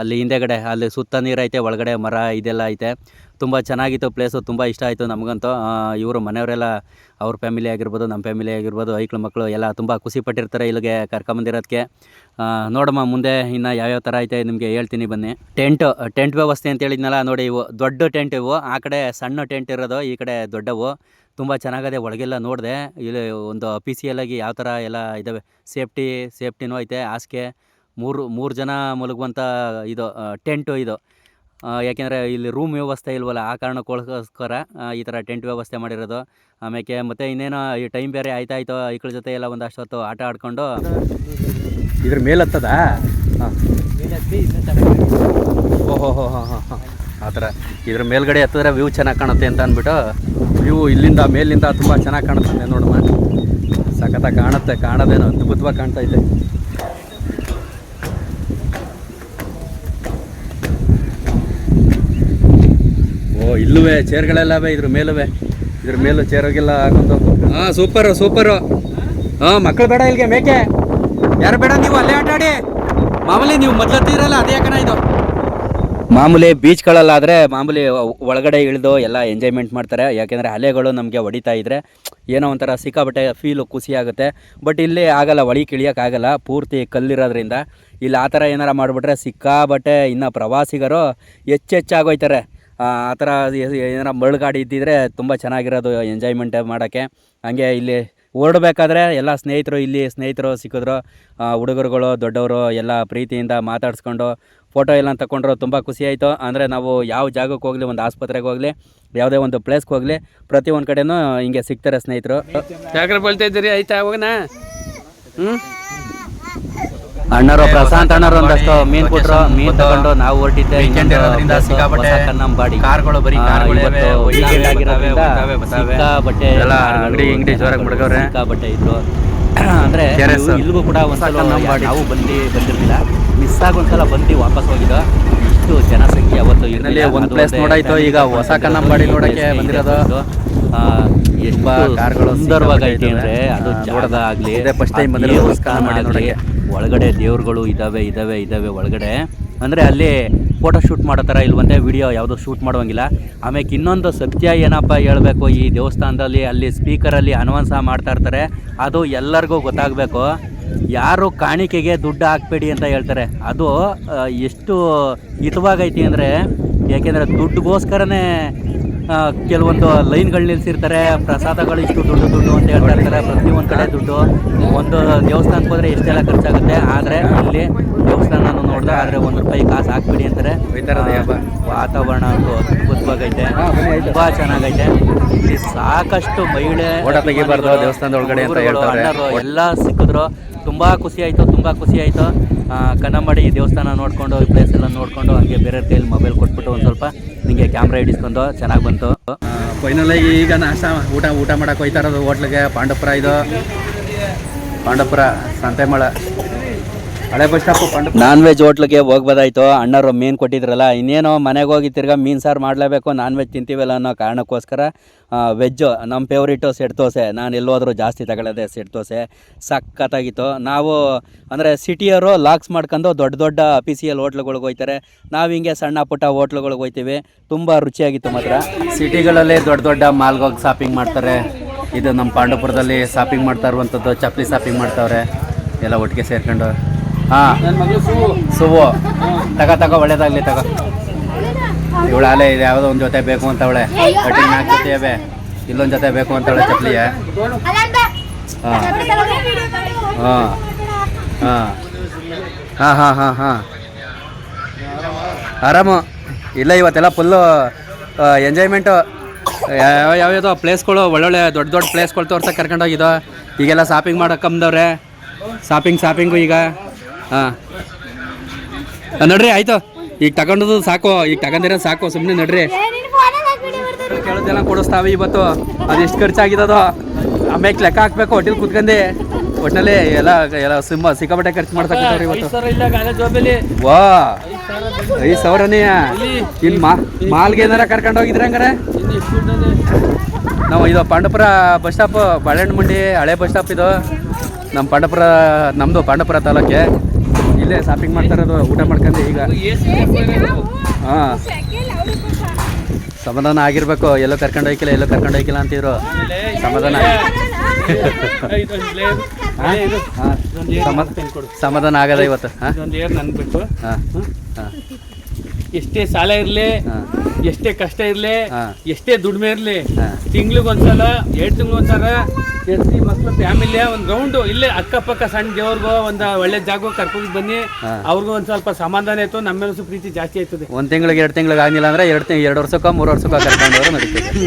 ಅಲ್ಲಿ ಹಿಂದೆಗಡೆ, ಅಲ್ಲಿ ಸುತ್ತ ನೀರೈತೆ ಒಳಗಡೆ ಮರ ಇದೆಲ್ಲ ಐತೆ. ತುಂಬ ಚೆನ್ನಾಗಿತ್ತು ಪ್ಲೇಸು ತುಂಬ ಇಷ್ಟ ಆಯಿತು ನಮಗಂತೂ. ಇವರು ಮನೆಯವರೆಲ್ಲ ಅವ್ರ ಫ್ಯಾಮಿಲಿ ಆಗಿರ್ಬೋದು ನಮ್ಮ ಫ್ಯಾಮಿಲಿ ಆಗಿರ್ಬೋದು, ಐಕ್ಳು ಮಕ್ಕಳು ಎಲ್ಲ ತುಂಬ ಖುಷಿ ಪಟ್ಟಿರ್ತಾರೆ ಇಲ್ಲಿಗೆ ಕರ್ಕೊಂಬಂದಿರೋದಕ್ಕೆ ನೋಡಮ್ಮ ಮುಂದೆ ಇನ್ನು ಯಾವ್ಯಾವ ಥರ ಐತೆ ನಿಮಗೆ ಹೇಳ್ತೀನಿ ಬನ್ನಿ. ಟೆಂಟ್ ಟೆಂಟ್ ವ್ಯವಸ್ಥೆ ಅಂತ ಹೇಳಿದ್ನಲ್ಲ, ನೋಡಿ ಇವು ದೊಡ್ಡ ಟೆಂಟ್ ಇವು. ಆ ಕಡೆ ಸಣ್ಣ ಟೆಂಟ್ ಇರೋದು, ಈ ಕಡೆ ದೊಡ್ಡವು. ತುಂಬ ಚೆನ್ನಾಗದೆ ಒಳಗೆಲ್ಲ ನೋಡಿದೆ. ಇಲ್ಲಿ ಒಂದು ಅಫಿಸಿಯಲ್ ಆಗಿ ಯಾವ ಥರ ಎಲ್ಲ ಇದ್ದಾವೆ ಸೇಫ್ಟಿ ಸೇಫ್ಟಿನೂ ಐತೆ. ಹಾಸಿಗೆ ಮೂರು ಮೂರು ಜನ ಮಲಗುವಂಥ ಇದು ಟೆಂಟು ಇದು. ಯಾಕೆಂದರೆ ಇಲ್ಲಿ ರೂಮ್ ವ್ಯವಸ್ಥೆ ಇಲ್ವಲ್ಲ, ಆ ಕಾರಣಕ್ಕೋಸ್ಕರ ಈ ಥರ ಟೆಂಟ್ ವ್ಯವಸ್ಥೆ ಮಾಡಿರೋದು. ಆಮೇಲೆ ಮತ್ತು ಇನ್ನೇನೋ, ಈ ಟೈಮ್ ಬೇರೆ ಆಯ್ತಾಯ್ತು, ಈಕಳ ಜೊತೆ ಎಲ್ಲ ಒಂದಷ್ಟು ಹೊತ್ತು ಆಟ ಆಡ್ಕೊಂಡು. ಇದ್ರ ಮೇಲೆ ಹತ್ತದ ಓಹೋ, ಹೋ ಹೋ ಹೋ ಹೋ. ಆ ಥರ ಇದ್ರ ಮೇಲ್ಗಡೆ ಹತ್ತಿದ್ರೆ ವ್ಯೂ ಚೆನ್ನಾಗಿ ಕಾಣುತ್ತೆ ಅಂತ ಅಂದ್ಬಿಟ್ಟು ವ್ಯೂ ಇಲ್ಲಿಂದ ಮೇಲಿಂದ ತುಂಬ ಚೆನ್ನಾಗಿ ಕಾಣುತ್ತೆ ನೋಡಮ್ಮ. ಸಖತ್ತಾಗಿ ಕಾಣುತ್ತೆ, ಕಾಣೋದೇನೋ ಅದ್ಭುತವಾಗಿ ಕಾಣ್ತಾ ಇಲ್ಲುವೆ ಚೇರ್ಗಳೆಲ್ಲವೆ ಇದ್ರ ಮೇಲುವೆ. ಇದ್ರ ಮೇಲೂ ಚೇರ್ಗೆಲ್ಲ ಹಾಕೊಂಡು ಹಾಂ ಸೂಪರು ಸೂಪರು ಹಾಂ ಮಕ್ಕಳು ಬೇಡ ಇಲ್ಲಿಗೆ ಮೇಕೆ. ಯಾರು ಬೇಡ ನೀವು ಅಲ್ಲೇ ಆಟಾಡಿ ಮಾಮೂಲಿ ನೀವು ಮೊದ್ಲತ್ತಿರಲ್ಲ ಅದೇ ಯಾಕನ ಇದು. ಮಾಮೂಲಿ ಬೀಚ್ಗಳಲ್ಲಾದರೆ ಮಾಮೂಲಿ ಒಳಗಡೆ ಇಳಿದು ಎಲ್ಲ ಎಂಜಾಯ್ಮೆಂಟ್ ಮಾಡ್ತಾರೆ. ಯಾಕೆಂದರೆ ಅಲೆಗಳು ನಮಗೆ ಹೊಡಿತಾ ಇದ್ರೆ ಏನೋ ಒಂಥರ ಸಿಕ್ಕಾಬಟ್ಟೆ ಫೀಲು ಖುಷಿ ಆಗುತ್ತೆ. ಬಟ್ ಇಲ್ಲಿ ಆಗಲ್ಲ ಒಳಗೆ ಇಳಿಯೋಕ್ಕಾಗಲ್ಲ ಪೂರ್ತಿ ಕಲ್ಲಿರೋದ್ರಿಂದ. ಇಲ್ಲಿ ಆ ಥರ ಏನಾರ ಮಾಡಿಬಿಟ್ರೆ ಸಿಕ್ಕಾಬಟ್ಟೆ ಇನ್ನು ಪ್ರವಾಸಿಗರು ಹೆಚ್ಚೆಚ್ಚಾಗೋಯ್ತಾರೆ ಆ ಥರ ಏನಾರ ಮರಳುಗಾಡಿ ಇದ್ದಿದ್ರೆ ತುಂಬ ಚೆನ್ನಾಗಿರೋದು ಎಂಜಾಯ್ಮೆಂಟ್ ಮಾಡೋಕ್ಕೆ. ಹಾಗೆ ಇಲ್ಲಿ ಓಡಬೇಕಾದ್ರೆ ಎಲ್ಲ ಸ್ನೇಹಿತರು, ಇಲ್ಲಿ ಸ್ನೇಹಿತರು ಸಿಕ್ಕಿದ್ರು. ಹುಡುಗರುಗಳು, ದೊಡ್ಡವರು ಎಲ್ಲ ಪ್ರೀತಿಯಿಂದ ಮಾತಾಡಿಸ್ಕೊಂಡು ಫೋಟೋ ಎಲ್ಲ ತಗೊಂಡ್ರು ತುಂಬ ಖುಷಿಯಾಯಿತು ಅಂದರೆ ನಾವು ಯಾವ ಜಾಗಕ್ಕೆ ಹೋಗಲಿ, ಒಂದು ಆಸ್ಪತ್ರೆಗೆ ಹೋಗಲಿ, ಯಾವುದೇ ಒಂದು ಪ್ಲೇಸ್ಗೆ ಹೋಗಲಿ, ಪ್ರತಿ ಒಂದು ಕಡೆಯೂ ಹಿಂಗೆ ಸಿಗ್ತಾರೆ ಸ್ನೇಹಿತರು. ಯಾಕ್ರೆ ಬಳ್ತಾ ಇದ್ದೀರಿ, ಆಯ್ತಾ ಹೋಗೋಣ? ಹ್ಞೂ ಅಣ್ಣರು ಪ್ರಶಾಂತ್ ಅಣ್ಣರು ಒಂದಷ್ಟು ಮೀನ್ ಕೊಟ್ರು ಮೀನ್ ತಗೊಂಡು ನಾವು ಹೊರಟಿದ್ದೆ ನಮ್ಮ ಬಾಡಿ ಕಾರ್ಗಳು ಬರೀ ವೀಕೆಂಡ್ ಆಗಿರೋದ್ರಿಂದ. ಸಿಕ್ಕಾಪಟ್ಟೆ ಎಲ್ಲ ಅಂಗಡಿ, ಗಿಂಗಡಿ ಜೋರಾಗಿ ಮಡ್ಗವ್ರೆ. ಬಟ್ಟೆ ಇದ್ರು [coughs] ಅಂದ್ರೆ ಇಲ್ಲಿಗೂ ಕೂಡ ಒಂದ್ಸಲ. ನಾವು ಬಂದು ಬಂದಿರಲಿಲ್ಲ ಮಿಸ್ ಆಗಿ ಒಂದ್ಸಲ ಬಂದು ವಾಪಸ್ ಹೋಗಿದ್ದು ಇಷ್ಟು ಜನಸಂಖ್ಯೆ ಅವತ್ತು ಇನ್ನಲ್ಲಿ ಒಂದ್ ಪ್ಲೇಸ್ ನೋಡಾಯ್ತು, ಈಗ ಹೊಸ ಕನ್ನಂಬಾಡಿ ನೋಡಕ್ಕೆ ಬಂದಿರೋದು. ಎಷ್ಟು ಕಾರ್ಗಳು ಸುಂದರವಾಗಿ ಐತೆ ಅಂದ್ರೆ ಅದು ಜೋಡದ ಆಗ್ಲಿ ಫಸ್ಟ್ ಟೈಮ್ ಬಂದಿರೋ ಕನ್ನಂಬಾಡಿ ನೋಡಕ್ಕೆ. ಒಳಗಡೆ ದೇವ್ರುಗಳು ಇದ್ದಾವೆ ಇದ್ದಾವೆ ಇದ್ದಾವೆ ಒಳಗಡೆ. ಅಂದರೆ ಅಲ್ಲಿ ಫೋಟೋ ಶೂಟ್ ಮಾಡೋ ಥರ ಇಲ್ವಂತೆ ವಿಡಿಯೋ ಯಾವುದೋ ಶೂಟ್ ಮಾಡೋಂಗಿಲ್ಲ ಆಮೇಲೆ ಇನ್ನೊಂದು ಸತ್ಯ ಏನಪ್ಪ ಹೇಳಬೇಕು, ಈ ದೇವಸ್ಥಾನದಲ್ಲಿ ಅಲ್ಲಿ ಸ್ಪೀಕರಲ್ಲಿ ಅನೌನ್ಸ ಮಾಡ್ತಾ ಇರ್ತಾರೆ. ಅದು ಎಲ್ಲರಿಗೂ ಗೊತ್ತಾಗಬೇಕು. ಯಾರು ಕಾಣಿಕೆಗೆ ದುಡ್ಡು ಹಾಕ್ಬೇಡಿ ಅಂತ ಹೇಳ್ತಾರೆ. ಅದು ಎಷ್ಟು ಹಿತವಾಗೈತಿ ಅಂದರೆ ಏಕೆಂದರೆ ದುಡ್ಡುಗೋಸ್ಕರನೇ ಕೆಲವೊಂದು ಲೈನ್ಗಳು ನಿಲ್ಸಿರ್ತಾರೆ ಪ್ರಸಾದಗಳು ಇಷ್ಟು ದುಡ್ಡು ದುಡ್ಡು ಅಂತ ಹೇಳ್ತಾ ಇರ್ತಾರೆ ಪ್ರತಿಯೊಂದು ಕಡೆ ದುಡ್ಡು. ಒಂದು ದೇವಸ್ಥಾನಕ್ಕೆ ಹೋದರೆ ಎಷ್ಟೆಲ್ಲ ಖರ್ಚಾಗುತ್ತೆ ಆದರೆ ಇಲ್ಲಿ ದೇವಸ್ಥಾನ ನೋಡಿದೆ ಆದರೆ ಒಂದು ರೂಪಾಯಿ ಕಾಸು ಹಾಕ್ಬಿಡಿ ಅಂತಾರೆ. ವಾತಾವರಣ ಅಂತೂ ಅದ್ಭುತವಾಗೈತೆ. ತುಂಬ ಚೆನ್ನಾಗೈತೆ. ಇಲ್ಲಿ ಸಾಕಷ್ಟು ಮಹಿಳೆ ದೇವಸ್ಥಾನದ ಒಳಗಡೆ ಅಂತ ಹುಡುಗರುಗಳು, ಹೇಳ್ತಾರೆ. ಎಲ್ಲ ಸಿಕ್ಕಿದ್ರು. ತುಂಬ ಖುಷಿ ಆಯಿತು ತುಂಬ ಖುಷಿ ಆಯಿತು. ಕನ್ನಂಬಾಡಿ ದೇವಸ್ಥಾನ ನೋಡಿಕೊಂಡು ಪ್ಲೇಸ್ ಎಲ್ಲ ನೋಡಿಕೊಂಡು ಹಂಗೆ ಬೇರೆ ಕೈಯಲ್ಲಿ ಮೊಬೈಲ್ ಕೊಟ್ಬಿಟ್ಟು ಒಂದು ಸ್ವಲ್ಪ ನಿಮಗೆ ಕ್ಯಾಮ್ರಾ ಹಿಡಿಸ್ಕೊಂಡು ಚೆನ್ನಾಗಿ ಬಂತು. ಫೈನಲ್ ಆಗಿ ಈಗ ನಾಷ್ಟ, ಊಟ ಊಟ ಮಾಡಕ್ಕೆ ಹೋಯ್ತಾ ಇರೋದು ಹೋಟ್ಲಿಗೆ. ಪಾಂಡವಪುರ ಇದು. ಪಾಂಡವಪುರ ಸಂತೆಮಳ ಹಳೆ bus stop Pandavapura non veg ಹೋಟ್ಲಿಗೆ ಹೋಗ್ಬೋದಾಯ್ತು. ಅಣ್ಣರು ಮೀನು ಕೊಟ್ಟಿದ್ರಲ್ಲ, ಇನ್ನೇನೋ ಮನೆಗೆ ಹೋಗಿ ತಿರ್ಗ ಮೀನು ಸಾರು ಮಾಡಲೇಬೇಕು ನಾನ್ ವೆಜ್ ತಿಂತೀವಲ್ಲ ಅನ್ನೋ ಕಾರಣಕ್ಕೋಸ್ಕರ ವೆಜ್ಜು ನಮ್ಮ ಫೇವ್ರೇಟು ಸೆಟ್ ದೋಸೆ. ನಾನು ಎಲ್ಲೋದ್ರೂ ಜಾಸ್ತಿ ತಗೊಳ್ಳೋದೆ ಸೆಟ್ ದೋಸೆ. ಸಖತ್ತಾಗಿತ್ತು. ನಾವು, ಅಂದರೆ ಸಿಟಿಯವರು ಲಾಕ್ಸ್ ಮಾಡ್ಕೊಂಡು ದೊಡ್ಡ ದೊಡ್ಡ ಪಿ ಸಿ ಎಲ್ ಹೋಟ್ಲುಗಳಿಗೆ ಹೋಗ್ತಾರೆ. ನಾವು ಹಿಂಗೆ ಸಣ್ಣ ಪುಟ್ಟ ಹೋಟ್ಲುಗಳಿಗೆ ಹೋಗ್ತೀವಿ. ತುಂಬ ರುಚಿಯಾಗಿತ್ತು ಮಾತ್ರ. ಸಿಟಿಗಳಲ್ಲಿ ದೊಡ್ಡ ದೊಡ್ಡ ಮಾಲ್ಗೆ ಹೋಗಿ ಶಾಪಿಂಗ್ ಮಾಡ್ತಾರೆ. ಇದು ನಮ್ಮ ಪಾಂಡವಪುರದಲ್ಲಿ ಶಾಪಿಂಗ್ ಮಾಡ್ತಾ ಇರುವಂಥದ್ದು ಚಪ್ಪಲಿ ಶಾಪಿಂಗ್ ಮಾಡ್ತಾವ್ರೆ. ಎಲ್ಲ ಒಟ್ಟಿಗೆ ಸೇರ್ಕೊಂಡು. ಹಾಂ. ಸುವು ತಗೋ ತಗೋ, ಒಳ್ಳೇದಾಗ್ಲಿ ತಗೋ. ಇವಳು ಅಲೆ ಇದೆ, ಯಾವುದೋ ಒಂದು ಜೊತೆ ಬೇಕು ಅಂತ ಅವಳೆ ಕಟಿಂಗ್ ಅವೆ ಇಲ್ಲೊಂದು ಜೊತೆ ಬೇಕು ಅಂತವಳೆ ಚಪ್ಪಲಿಯ. ಹಾಂ. ಹಾಂ. ಹಾಂ. ಹಾಂ ಹಾಂ ಹಾಂ ಆರಾಮು. ಇಲ್ಲ, ಇವತ್ತೆಲ್ಲ ಫುಲ್ಲು ಎಂಜಾಯ್ಮೆಂಟು ಯಾವ, ಯಾವ್ಯಾವುದೋ ಪ್ಲೇಸ್ಗಳು ಒಳ್ಳೊಳ್ಳೆ ದೊಡ್ಡ ದೊಡ್ಡ ಪ್ಲೇಸ್ಗಳು ತೋರ್ಸಕ್ಕೆ ಕರ್ಕೊಂಡೋಗಿದ್ದೋ. ಈಗೆಲ್ಲ ಶಾಪಿಂಗ್ ಮಾಡೋಕೆ ಕಮ್ದವ್ರೆ. ಶಾಪಿಂಗ್ ಶಾಪಿಂಗು ಈಗ. ಹಾಂ. ನಡ್ರಿ ಆಯ್ತು. ಈಗ ತಗೊಂಡದು ಸಾಕು ಈಗ ತಗೊಂಡಿರೋದು ಸಾಕು ಸುಮ್ಮನೆ ನಡ್ರಿ. ಕೇಳೋದೆಲ್ಲ ಕೊಡಿಸ್ತಾವೆ ಇವತ್ತು. ಅದು ಎಷ್ಟು ಖರ್ಚಾಗಿದ್ದದೋ. ಆಮೇಲೆ ಲೆಕ್ಕ ಹಾಕ್ಬೇಕು ಹೋಟೆಲ್ ಕುತ್ಕಂಡೆ. ಒಟ್ಟಿನಲ್ಲಿ ಎಲ್ಲ ಎಲ್ಲ ಸಿಂಹ ಸಿಕ್ಕಾಪಟ್ಟೆ ಖರ್ಚು ಮಾಡ್ತಾರೆ ಇವತ್ತು. ವಾ. ಐದು ಸಾವಿರನೇ. ಇನ್ ಮಾ ಮಾಲ್ಗೆ ಏನಾರ ಕರ್ಕೊಂಡು ಹೋಗಿದ್ರೆ ಹಂಗಾರೆ? ನಾವು ಇದು ಪಾಂಡಪುರ ಬಸ್ ಸ್ಟಾಪ್ ಬಾಳೆಹಣ್ಣು ಮುಂಡಿ ಹಳೆ ಬಸ್ ಸ್ಟಾಪ್ ಇದು. ನಮ್ಮ ಪಾಂಡಪುರ ನಮ್ಮದು ಪಾಂಡಪುರ ತಾಲೂಕೆ. ಇಲ್ಲೇ ಶಾಪಿಂಗ್ ಮಾಡ್ತಾ ಇರೋದು ಊಟ ಮಾಡ್ಕೊಂಡು ಈಗ. ಹಾಂ. ಸಮಾಧಾನ ಆಗಿರ್ಬೇಕು ಎಲ್ಲೋ ಕರ್ಕೊಂಡು ಹೋಗಿಲ್ಲ ಎಲ್ಲೋ ಕರ್ಕೊಂಡು ಹೋಗಿಲ್ಲ ಅಂತಿದ್ರು. ಸಮಾಧಾನ. ಸಮಾಧಾನ ಆಗದ ಇವತ್ತು ಹಾಂ? ಹಾಂ. ಹಾಂ. ಎಷ್ಟೇ ಸಾಲ ಇರಲಿ ಎಷ್ಟೇ ಕಷ್ಟ ಇರಲಿ ಎಷ್ಟೇ ದುಡಿಮೆ ಇರಲಿ. ತಿಂಗ್ಳಿಗೊಂದ್ಸಲ ಎರಡು ತಿಂಗ್ಳಿಗೊಂದ್ಸಲ ಎಸ್ಟಿ ಮಕ್ಕಳು ಫ್ಯಾಮಿಲಿಯ ಒಂದು ಗ್ರೌಂಡ್ ಇಲ್ಲೇ ಅಕ್ಕಪಕ್ಕ ಸಣ್ಣ ದೇವ್ರಿಗೂ ಒಂದು ಒಳ್ಳೆ ಜಾಗ ಕರ್ಕೊಂಡು ಬನ್ನಿ. ಅವ್ರಿಗೂ ಒಂದು ಸ್ವಲ್ಪ ಸಮಾಧಾನ ಇತ್ತು ನಮ್ಮ ಮೇಲೂ ಸ್ವಲ್ಪ ಪ್ರೀತಿ ಜಾಸ್ತಿ ಆಯ್ತದೆ. ಒಂದು ತಿಂಗಳಿಗೆ ಎರಡು ತಿಂಗಳಿಗೆ ಆಗಿಲ್ಲ ಅಂದ್ರೆ ಎರಡು ತಿಂಗ್ ಎರಡು ವರ್ಷಕ್ಕೋ ಮೂರು ವರ್ಷಕ್ಕೋ ಕರ್ಕೊಂಡವ್ರು ನಡೀತದೆ.